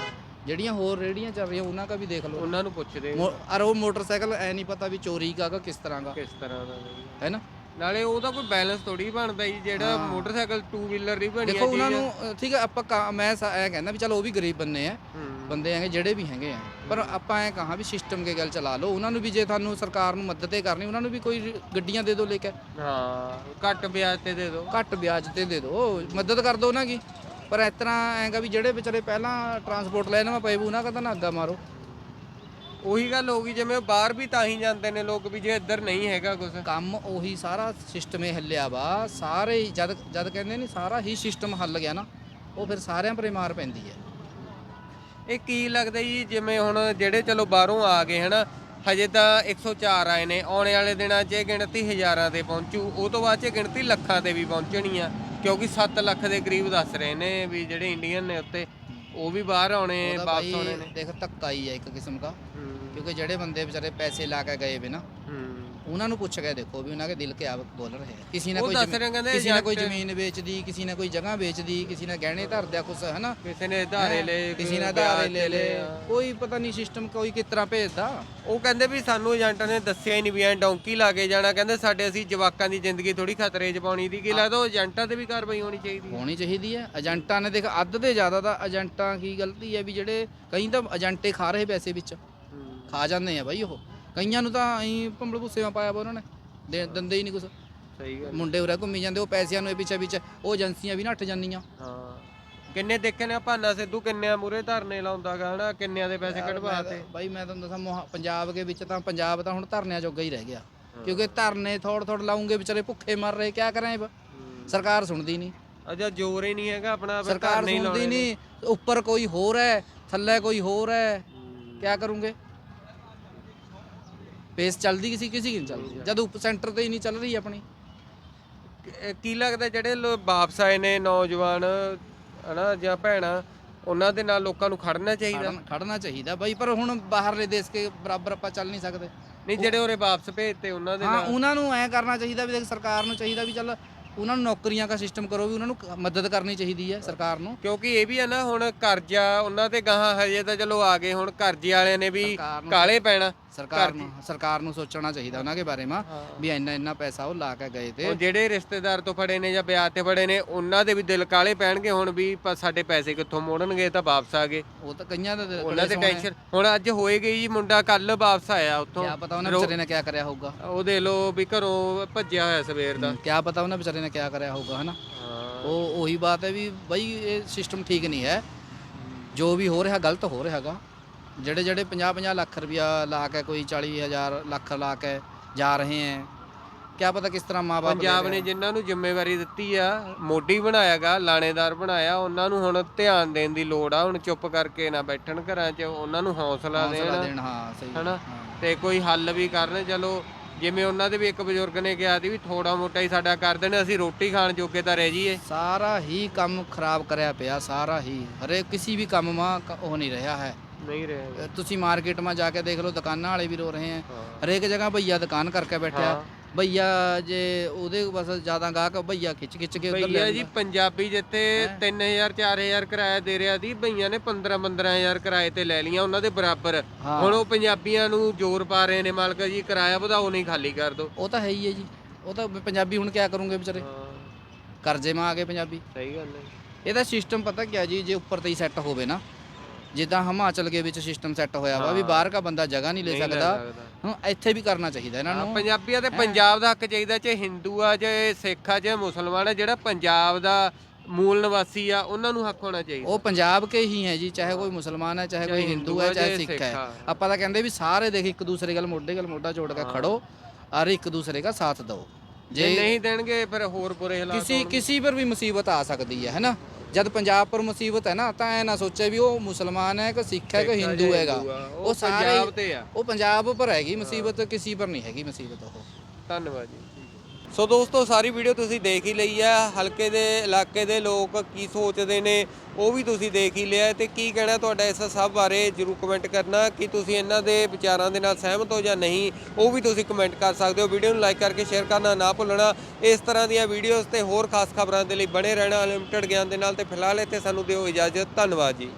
ਜਿਹੜੀਆਂ ਹੋਰ ਰੇੜੀਆਂ ਚੱਲ ਰਹੀਆਂ ਉਹਨਾਂ ਦਾ ਵੀ ਦੇਖ ਲਓ। ਉਹਨਾਂ ਨੂੰ ਪੁੱਛਦੇ ਮੋ- ਉਹ ਮੋਟਰਸਾਈਕਲ ਐ ਨਹੀਂ ਪਤਾ ਵੀ ਚੋਰੀ ਕਾ ਕਿ ਕਿਸ ਤਰ੍ਹਾਂ ਦਾ ਕਿਸ ਤਰ੍ਹਾਂ ਦਾ ਨਹੀਂ। ਹੈ ਨਾ? ਨਾਲੇ ਉਹਦਾ ਕੋਈ ਬੈਲੈਂਸ ਥੋੜੀ ਬਣਦਾ ਜੀ ਜਿਹੜਾ ਹਾਂ। ਮੋਟਰਸਾਈਕਲ 2 ਵੀਲਰ ਦੀ ਬਣੀ ਦੇਖੋ ਉਹਨਾਂ ਨੂੰ ਅ, ਠੀਕ ਹੈ ਆਪਾਂ ਕਾ- ਮੈਂ ਸਾ- ਇਹ ਕਹਿੰਦਾ ਵੀ ਚਲੋ ਉਹ ਵੀ ਗਰੀਬ ਬੰਦੇ ਆ ਬੰਦੇ ਹੈਗੇ ਜਿਹੜੇ ਵੀ ਹੈਗੇ ਆ। ਪਰ ਆਪਾਂ ਐ ਕਹਾਂ ਵੀ ਸਿਸਟਮ ਕੇ ਗੱਲ ਚਲਾ ਲਓ। ਉਹਨਾਂ ਨੂੰ ਵੀ ਜੇ ਤੁਹਾਨੂੰ ਸਰਕਾਰ ਨੂੰ ਮਦਦ ਤੇ ਕਰਨੀ ਉਹਨਾਂ ਨੂੰ ਵੀ ਕੋਈ ਗੱਡੀਆਂ ਦੇ ਦਿਓ ਲੈ ਕੇ। ਹਾਂ ਘੱਟ ਵਿਆਜ ਤੇ ਦੇ ਦਿਓ ਘੱਟ ਵਿਆਜ ਤੇ ਦੇ ਦਿਓ ਮਦਦ ਕਰ ਦਿਓ ਉਹਨਾਂ ਕੀ? ਪਰ ਇਸ ਤਰ੍ਹਾਂ ਐਂਗਾ ਵੀ ਜਿਹੜੇ ਵਿਚਾਰੇ ਪਹਿਲਾਂ ਟਰਾਂਸਪੋਰਟ ਪਏ ਉਹਨਾਂ ਕਾ ਨਾ ਅੱਗਾ ਮਾਰੋ। ਉਹੀ ਗੱਲ ਹੋ ਗਈ ਜਿਵੇਂ ਬਾਹਰ ਵੀ ਤਾਂ ਹੀ ਜਾਂਦੇ ਨੇ ਲੋਕ ਵੀ ਜੇ ਇੱਧਰ ਨਹੀਂ ਹੈਗਾ ਕੁਝ ਕੰਮ ਉਹੀ ਸਾਰਾ ਸਿਸਟਮ ਹੀ ਹੱਲਿਆ ਵਾ ਸਾਰੇ ਹੀ ਜਦ ਜਦ ਕਹਿੰਦੇ ਨਹੀਂ ਸਾਰਾ ਹੀ ਸਿਸਟਮ ਹੱਲ ਗਿਆ ਨਾ ਉਹ ਫਿਰ ਸਾਰਿਆਂ ਪਰੇ ਮਾਰ ਪੈਂਦੀ ਹੈ। ਇਹ ਕੀ ਲੱਗਦਾ ਜੀ ਜਿਵੇਂ ਹੁਣ ਜਿਹੜੇ ਚਲੋ ਬਾਹਰੋਂ ਆ ਗਏ ਹਨਾ ਹਜੇ ਤਾਂ 104 ਆਏ ਨੇ ਆਉਣੇ ਵਾਲੇ ਦਿਨਾਂ 'ਚ ਇਹ ਗਿਣਤੀ ਹਜ਼ਾਰਾਂ ਤੇ ਪਹੁੰਚੂ ਉਹ ਤੋਂ ਬਾਅਦ 'ਚ ਇਹ ਗਿਣਤੀ ਲੱਖਾਂ ਤੇ ਵੀ ਪਹੁੰਚਣੀ ਆ। ਕਿਉਂਕਿ 7 ਲੱਖ ਦੇ ਕਰੀਬ ਦੱਸ ਰਹੇ ਨੇ ਵੀ ਜਿਹੜੇ ਇੰਡੀਅਨ ਨੇ ਉੱਤੇ ਉਹ ਵੀ ਬਾਹਰ ਆਉਣੇ ਉਹਦਾ ਵਾਪਸ ਭਾਈ ਆਉਣੇ ਨੇ ਦੇਖ ਧੱਕਾ ਹੀ ਹੈ ਇੱਕ ਕਿਸਮ ਦਾ ਹੂੰ, ਕਿਉਂਕਿ ਜਿਹੜੇ ਬੰਦੇ ਵਿਚਾਰੇ ਪੈਸੇ ਲਾ ਕੇ ਗਏ ਵੇ ਨਾ। ਉਹਨਾਂ ਨੂੰ ਪੁੱਛ ਕੇ ਦੇਖੋ ਵੀ ਉਹਨਾਂ ਦੇ ਦਿਲ ਕਿਆ ਬੋਲ ਰਹੇ ਹੈ ਕਿਸੇ ਨੇ ਉਹ ਕੋਈ ਦੱਸ ਜ਼ਮੀਨ- ਰਹੇ ਕਹਿੰਦੇ ਕਿਸੇ ਨੇ ਕੋਈ ਜ਼ਮੀਨ ਵੇਚਦੀ ਕਿਸੇ ਨੇ ਕੋਈ ਜਗ੍ਹਾ ਵੇਚਦੀ ਕਿਸੇ ਨੇ ਗਹਿਣੇ ਧਰਦਿਆ ਕੁਛ ਹੈ ਨਾ ਕਿਸੇ ਨੇ ਧਾਰੇ ਲਏ ਕਿਸੇ ਨੇ ਵਿਆਜ ਧਾਰੇ ਤੇ ਲੈ। ਕੋਈ ਪਤਾ ਨਹੀਂ ਸਿਸਟਮ ਕੋਈ ਕਿਸ ਤਰ੍ਹਾਂ ਭੇਜਦਾ। ਉਹ ਕਹਿੰਦੇ ਵੀ ਸਾਨੂੰ ਏਜੰਟਾਂ ਨੇ ਦੱਸਿਆ ਹੀ ਨਹੀਂ ਵੀ ਐਂ ਡੌਂਕੀ ਲਾ ਕੇ ਜਾਣਾ। ਕਹਿੰਦੇ ਸਾਡੇ ਅਸੀਂ ਜਵਾਕਾਂ ਦੀ ਜ਼ਿੰਦਗੀ ਥੋੜੀ ਖਤਰੇ 'ਚ ਪਾਉਣੀ ਦੀ। ਕੀ ਲੱਗਦਾ ਉਹ ਏਜੰਟਾਂ ਤੇ ਵੀ ਕਾਰਵਾਈ ਹੋਣੀ ਚਾਹੀਦੀ ਹੈ? ਹੋਣੀ ਚਾਹੀਦੀ ਹੈ। ਏਜੰਟਾਂ ਨੇ ਦੇਖ ਅੱਧ ਦੇ ਜ਼ਿਆਦਾ ਤਾਂ ਏਜੰਟਾਂ ਕੀ ਗਲਤੀ ਹੈ ਵੀ ਜਿਹੜੇ ਕਈ ਤਾਂ ਏਜੰਟੇ ਖਾ ਰਹੇ ਪੈਸੇ ਵਿੱਚ। ਖਾ ਜਾਂਦੇ ਆ ਬਾਈ ਉਹ। ਕਈਆਂ ਨੂੰ ਤਾਂ ਐਂ ਭੰਬਲ ਭੁੱਸੇ ਪਾਇਆ ਵਾ ਉਹਨਾਂ ਨੇ। ਦੇ ਦਿੰਦੇ ਹੀ ਨਹੀਂ ਕੁਛ। ਸਹੀ ਗੱਲ ਮੁੰਡੇ ਉਰੇ ਘੁੰਮੀ ਜਾਂਦੇ ਉਹ ਪੈਸਿਆਂ ਨੂੰ ਇਹ ਪਿੱਛੇ ਪਿੱਛੇ ਉਹ ਏਜੰਸੀਆਂ ਵੀ ਨੱਠ ਜਾਂਦੀਆਂ। ਹਾਂ। ਕਿੰਨੇ ਦੇਖੇ ਨੇ ਭਾਨਾ ਸਿੱਧੂ ਕਿੰਨਿਆਂ ਮੂਰੇ ਧਰਨੇ ਲਾਉਂਦਾਗਾ ਹਨਾ? ਕਿੰਨਿਆਂ ਦੇ ਪੈਸੇ ਕਢਵਾਤੇ ਬਾਈ ਮੈਂ ਤੁਹਾਨੂੰ ਦੱਸਾਂ ਮੁਹਾ- ਪੰਜਾਬ ਦੇ ਵਿੱਚ ਤਾਂ ਪੰਜਾਬ ਤਾਂ ਹੁਣ ਧਰਨਿਆਂ ਜੋਗਾ ਹੀ ਰਹਿ ਗਿਆ। ਕਿਉਂਕਿ ਧਰਨੇ ਥੋੜ ਥੋੜ ਲਾਉਂਗੇ ਵਿਚਾਰੇ ਭੁੱਖੇ ਮਰ ਰਹੇ ਕਿਆ ਕਰਾਂ ਇਹ ਸਰਕਾਰ ਸੁਣਦੀ ਨਹੀਂ। ਅਜਾ ਜ਼ੋਰ ਹੀ ਨਹੀਂ ਹੈਗਾ ਆਪਣਾ ਫਿਰ ਸਰਕਾਰ ਧਰਨੇ ਹੀ ਸੁਣਦੀ ਲਾਉਣੇ ਨੇ। ਨਹੀਂ। ਉੱਪਰ ਕੋਈ ਹੋਰ ਹੈ ਥੱਲੇ ਕੋਈ ਹੋਰ ਹੈ। ਕਿਆ ਕਰੂੰਗੇ? ਪੇਸ ਚੱਲਦੀ ਕਿਸੇ ਕਿਸੇ ਕੀ ਨਹੀਂ ਚੱਲਦੀ। ਜਦ ਉੱਪ ਸੈਂਟਰ ਤੇ ਹੀ ਨਹੀਂ ਚੱਲ ਰਹੀ ਆਪਣੀ। ਕੀ- ਲੱਗਦਾ ਜਿਹੜੇ ਵਾਪਸ ਆਏ ਨੇ ਨੌਜਵਾਨ ਹਨਾ ਜਾਂ ਭੈਣਾਂ ਉਹਨਾਂ ਦੇ ਨਾਲ ਲੋਕਾਂ ਨੂੰ ਖੜਨਾ ਚਾਹੀਦਾ? ਖੜਨ- ਖੜਨਾ ਚਾਹੀਦਾ ਬਾਈ ਪਰ ਹੁਣ ਬਾਹਰਲੇ ਦੇਸ਼ ਕੇ ਬਰਾਬਰ ਆਪਾਂ ਚੱਲ ਨਹੀਂ ਸਕਦੇ। ਨਹੀਂ ਜਿਹੜੇ ਉਰੇ ਵਾਪਸ ਭੇਜਤੇ ਉਹਨਾਂ ਦੇ ਹਾਂ ਨਾਲ? ਉਹਨਾਂ ਨੂੰ ਐ ਕਰਨਾ ਚਾਹੀਦਾ ਵੀ ਦੇਖ ਸਰਕਾਰ ਨੂੰ ਚਾਹੀਦਾ ਵੀ ਚੱਲ ਉਹਨਾਂ ਨੂੰ ਨੌਕਰੀਆਂ ਦਾ ਸਿਸਟਮ ਕਰੋ ਵੀ ਉਹਨਾਂ ਨੂੰ ਕ- ਮਦਦ ਕਰਨੀ ਚਾਹੀਦੀ ਹੈ ਸਰਕਾਰ ਨੂੰ। ਕਿਉਂਕਿ ਇਹ ਵੀ ਆ ਨਾ ਹੁਣ ਕਰਜ਼ਾ ਉਹਨਾਂ ਤੇ ਗਾਹਾਂ ਹਜੇ ਤਾਂ ਚਲੋ ਆ ਗਏ ਹੁਣ ਕਰਜ਼ੇ ਵਾਲਿਆਂ ਨੇ ਵੀ ਸਰਕਾਰ ਨੂੰ- ਕਾਲੇ ਪੈਣਾ। ਸਰਕਾਰ ਨੂੰ ਸਰਕਾਰ ਨੂੰ ਸੋਚਣਾ ਚਾਹੀਦਾ ਉਹਨਾਂ ਦੇ ਬਾਰੇ ਮਾ ਵੀ ਇੰਨਾ ਇੰਨਾ ਪੈਸਾ ਉਹ ਲਾ ਕੇ ਗਏ ਤੇ। ਉਹ ਜਿਹੜੇ ਰਿਸ਼ਤੇਦਾਰ ਤੋਂ ਫੜੇ ਨੇ ਜਾਂ ਵਿਆਹ ਤੇ ਫੜੇ ਨੇ ਉਹਨਾਂ ਦੇ ਵੀ ਦਿਲ ਕਾਲੇ ਪੈਣਗੇ ਹੁਣ ਵੀ ਪ- ਸਾਡੇ ਪੈਸੇ ਕਿੱਥੋਂ ਮੋੜਨਗੇ ਤਾਂ ਵਾਪਸ ਆ ਗਏ। ਉਹ ਤਾਂ ਕਈਆਂ ਦੇ ਉਹਨਾਂ ਦੇ ਟੈਨਸ਼ਨ ਹੁਣ ਅੱਜ ਹੋਏਗੀ ਜੀ ਮੁੰਡਾ ਕੱਲ ਵਾਪਸ ਆਇਆ ਉੱਥੋਂ। ਕਿਆ ਪਤਾ ਉਹਨਾਂ ਰੋ- ਵਿਚਾਰੇ ਨੇ ਕਿਆ ਕਰਿਆ ਹੋਊਗਾ। ਉਹ ਦੇ ਲੋ ਵੀ ਘਰੋਂ ਭੱਜਿਆ ਹੋਇਆ ਸਵੇਰ ਦਾ। ਕਿਆ ਪਤਾ ਉਹਨਾਂ ਵਿਚਾਰੇ ਨੇ ਕਿਆ ਕਰਿਆ ਹੋਊਗਾ ਹਨਾ? ਉਹ ਉਹੀ ਬਾਤ ਹੈ ਵੀ ਬਈ ਇਹ ਸਿਸਟਮ ਠੀਕ ਨਹੀਂ ਹੈ। ਜੋ ਵੀ ਹੋ ਰਿਹਾ ਗਲਤ ਹੋ ਰਿਹਾ ਹੈਗਾ ਜਿਹੜੇ ਜਿਹੜੇ 50 50 ਲੱਖ ਲਾ ਕੇ ਕੋਈ 40 ਹਜ਼ਾਰ ਲੱਖ ਲਾ ਕੇ ਜਾ ਰਹੇ ਹੈ ਕਿਆ ਪਤਾ ਕਿਸ ਤਰ੍ਹਾਂ ਮਾਪੇ ਪੰਜਾਬ ਨੇ ਜਿਨ੍ਹਾਂ ਨੂੰ ਜ਼ਿੰਮੇਵਾਰੀ ਦਿੱਤੀ ਆ ਮੋਢੀ ਬਣਾਇਆਗਾ ਲਾਣੇਦਾਰ ਬਣਾਇਆ ਉਹਨਾਂ ਨੂੰ ਹੁਣ ਧਿਆਨ ਦੇਣ ਦੀ ਲੋੜ ਆ ਹੁਣ ਚੁੱਪ ਕਰਕੇ ਨਾ ਬੈਠਣ ਘਰਾਂ 'ਚ ਉਹਨਾਂ ਨੂੰ ਹੌਸਲਾ ਦੇਣ। ਹਾਂ ਸਹੀ ਹਨਾ। ਤੇ ਕੋਈ ਹੱਲ ਵੀ ਕਰਨ ਚਲੋ ਜਿਵੇਂ ਉਹਨਾਂ ਦੇ ਵੀ ਇੱਕ ਬਜ਼ੁਰਗ ਨੇ ਕਿਹਾ ਸੀ ਵੀ ਥੋੜਾ ਮੋਟਾ ਹੀ ਸਾਡਾ ਕਰ ਦੇਣ ਅਸੀਂ ਰੋਟੀ ਖਾਣ ਜੋਗੇ ਤਾਂ ਰਹਿ ਜਾਈਏ। ਸਾਰਾ ਹੀ ਕੰਮ ਖਰਾਬ ਕਰਿਆ ਪਿਆ ਸਾਰਾ ਹੀ। ਹਰੇਕ ਕਿਸੇ ਵੀ ਕੰਮ ਮਾ ਉਹ ਨਹੀਂ ਰਿਹਾ ਹੈ। ਨਹੀਂ ਰਹੇ ਅ, ਤੁਸੀਂ ਮਾਰਕੀਟ ਮਾ ਜਾ ਕੇ ਦੇਖ ਲਓ ਦੁਕਾਨਾਂ ਵਾਲੇ ਵੀ ਰੋ ਰਹੇ ਹੈ। ਹਰੇਕ ਜਗ੍ਹਾ ਭਈਆ ਦੁਕਾਨ ਕਰਕੇ ਬੈਠਿਆ। ਭਈਆ ਜੇ ਉਹਦੇ ਬਸ ਜ਼ਿਆਦਾ ਗਾਹਕ ਭਈਆ ਖਿੱਚ ਖਿੱਚ ਕੇ ਉਧਰ ਭਈਆ ਜੀ ਪੰਜਾਬੀ ਜਿੱਥੇ 3000 4000 ਕਿਰਾਇਆ ਦੇ ਰਿਹਾ ਦੀ ਭਈਆਂ ਨੇ 15 15000 ਕਿਰਾਏ ਤੇ ਲੈ ਲੀਆਂ ਉਹਨਾਂ ਦੇ ਬਰਾਬਰ। ਹਾਂ। ਹੁਣ ਉਹ ਪੰਜਾਬੀਆਂ ਨੂੰ ਜ਼ੋਰ ਪਾ ਰਹੇ ਨੇ ਮਾਲਕ ਜੀ ਕਿਰਾਇਆ ਵਧਾਓ ਨਹੀਂ ਖਾਲੀ ਕਰ ਦਿਓ। ਉਹ ਤਾਂ ਹੈ ਹੀ ਹੈ ਜੀ। ਉਹ ਤਾਂ ਪੰਜਾਬੀ ਹੁਣ ਕਿਆ ਕਰੂੰਗੇ ਵਿਚਾਰੇ? ਕਰਜ਼ੇ ਮਾ ਆ ਗਏ ਪੰਜਾਬੀ। ਸਹੀ ਗੱਲ ਹੈ। ਇਹਦਾ ਸਿਸਟਮ ਪਤਾ ਕਿਆ ਜੀ ਜੇ ਉੱਪਰ ਤੇ ਹੀ ਸੈੱਟ ਹੋਵੇ ਨਾ ਜਿੱਦਾਂ ਹਿਮਾਚਲ ਦੇ ਵਿੱਚ ਸਿਸਟਮ ਸੈੱਟ ਹੋਇਆ ਵਾ ਵੀ ਬਾਹਰ ਦਾ ਬੰਦਾ ਜਗ੍ਹਾ ਨਹੀਂ ਲੈ ਸਕਦਾ। ਹੁਣ ਇੱਥੇ ਵੀ ਕਰਨਾ ਚਾਹੀਦਾ ਇਹਨਾਂ ਨੂੰ। ਪੰਜਾਬੀਆਂ ਤੇ ਪੰਜਾਬ ਦਾ ਹੱਕ ਚਾਹੀਦਾ ਚਾਹੇ ਹਿੰਦੂ ਆ ਚਾਹੇ ਸਿੱਖ ਆ ਚਾਹੇ ਮੁਸਲਮਾਨ ਆ ਜਿਹੜਾ ਪੰਜਾਬ ਦਾ ਮੂਲ ਨਿਵਾਸੀ ਆ ਉਹਨਾਂ ਨੂੰ ਹੱਕ ਹੋਣਾ ਚਾਹੀਦਾ। ਉਹ ਪੰਜਾਬ ਕੇ ਹੀ ਹੈ ਜੀ ਚਾਹੇ ਕੋਈ ਮੁਸਲਮਾਨ ਹੈ ਚਾਹੇ ਕੋਈ ਹਿੰਦੂ ਹੈ ਚਾਹੇ ਸਿੱਖ ਹੈ ਆਪਾਂ ਤਾਂ ਕਹਿੰਦੇ ਵੀ ਸਾਰੇ ਦੇਖ ਇੱਕ ਦੂਸਰੇ ਗੱਲ ਮੋਢੇ ਗੱਲ ਮੋਢਾ ਜੋੜ ਕੇ ਖੜੋ ਔਰ ਇੱਕ ਦੂਸਰੇ ਦਾ ਸਾਥ ਦਿਓ। ਜੇ ਨਹੀਂ ਦੇਣਗੇ ਫਿਰ ਹੋਰ ਬੁਰੇ ਹਾਲਾਤ ਕਿਸੇ ਕਿਸੇ ਪਰ ਵੀ ਮੁਸੀਬਤ ਆ ਸਕਦੀ ਹੈ ਹੈਨਾ ਜਦ ਪੰਜਾਬ ਪਰ ਮੁਸੀਬਤ ਹੈ ਨਾ ਤਾਂ ਐ ਨਾ ਸੋਚੇ ਵੀ ਉਹ ਮੁਸਲਮਾਨ ਹੈ ਕਿ ਸਿੱਖ ਹੈ ਕਿ ਹਿੰਦੂ ਹੈਗਾ। ਉਹ ਸਾਰੇ ਪੰਜਾਬ ਤੇ ਆ। ਉਹ ਪੰਜਾਬ ਪਰ ਹੈਗੀ ਮੁਸੀਬਤ ਕਿਸੇ ਪਰ ਨਹੀਂ ਹੈਗੀ ਮੁਸੀਬਤ ਉਹ। ਧੰਨਵਾਦ ਜੀ। ਸੋ ਦੋਸਤੋ, ਸਾਰੀ ਵੀਡੀਓ ਤੁਸੀਂ ਦੇਖ ਹੀ ਲਈ ਹੈ ਹਲਕੇ ਦੇ ਇਲਾਕੇ ਦੇ ਲੋਕ ਕੀ ਸੋਚਦੇ ਨੇ, ਉਹ ਵੀ ਤੁਸੀਂ ਦੇਖ ਹੀ ਲਿਆ। ਤੇ ਕੀ ਕਹਿਣਾ ਤੁਹਾਡਾ ਇਸ ਸਭ ਬਾਰੇ, ਜਰੂਰ ਕਮੈਂਟ ਕਰਨਾ। ਕਿ ਤੁਸੀਂ ਇਹਨਾਂ ਦੇ ਵਿਚਾਰਾਂ ਦੇ ਨਾਲ ਸਹਿਮਤ ਹੋ ਜਾਂ ਨਹੀਂ, ਉਹ ਵੀ ਤੁਸੀਂ ਕਮੈਂਟ ਕਰ ਸਕਦੇ ਹੋ। ਵੀਡੀਓ ਨੂੰ ਲਾਈਕ ਕਰਕੇ ਸ਼ੇਅਰ ਕਰਨਾ ਨਾ ਭੁੱਲਣਾ। ਇਸ ਤਰ੍ਹਾਂ ਦੀਆਂ ਵੀਡੀਓਜ਼ ਤੇ ਹੋਰ ਖਾਸ ਖਬਰਾਂ ਦੇ ਲਈ ਬਣੇ ਰਹਿਣਾ ਅਨਲਿਮਟਿਡ ਗਿਆਨ ਦੇ ਨਾਲ। ਤੇ ਫਿਲਹਾਲ ਇੱਥੇ ਸਾਨੂੰ ਦਿਓ ਇਜਾਜ਼ਤ। ਧੰਨਵਾਦ ਜੀ।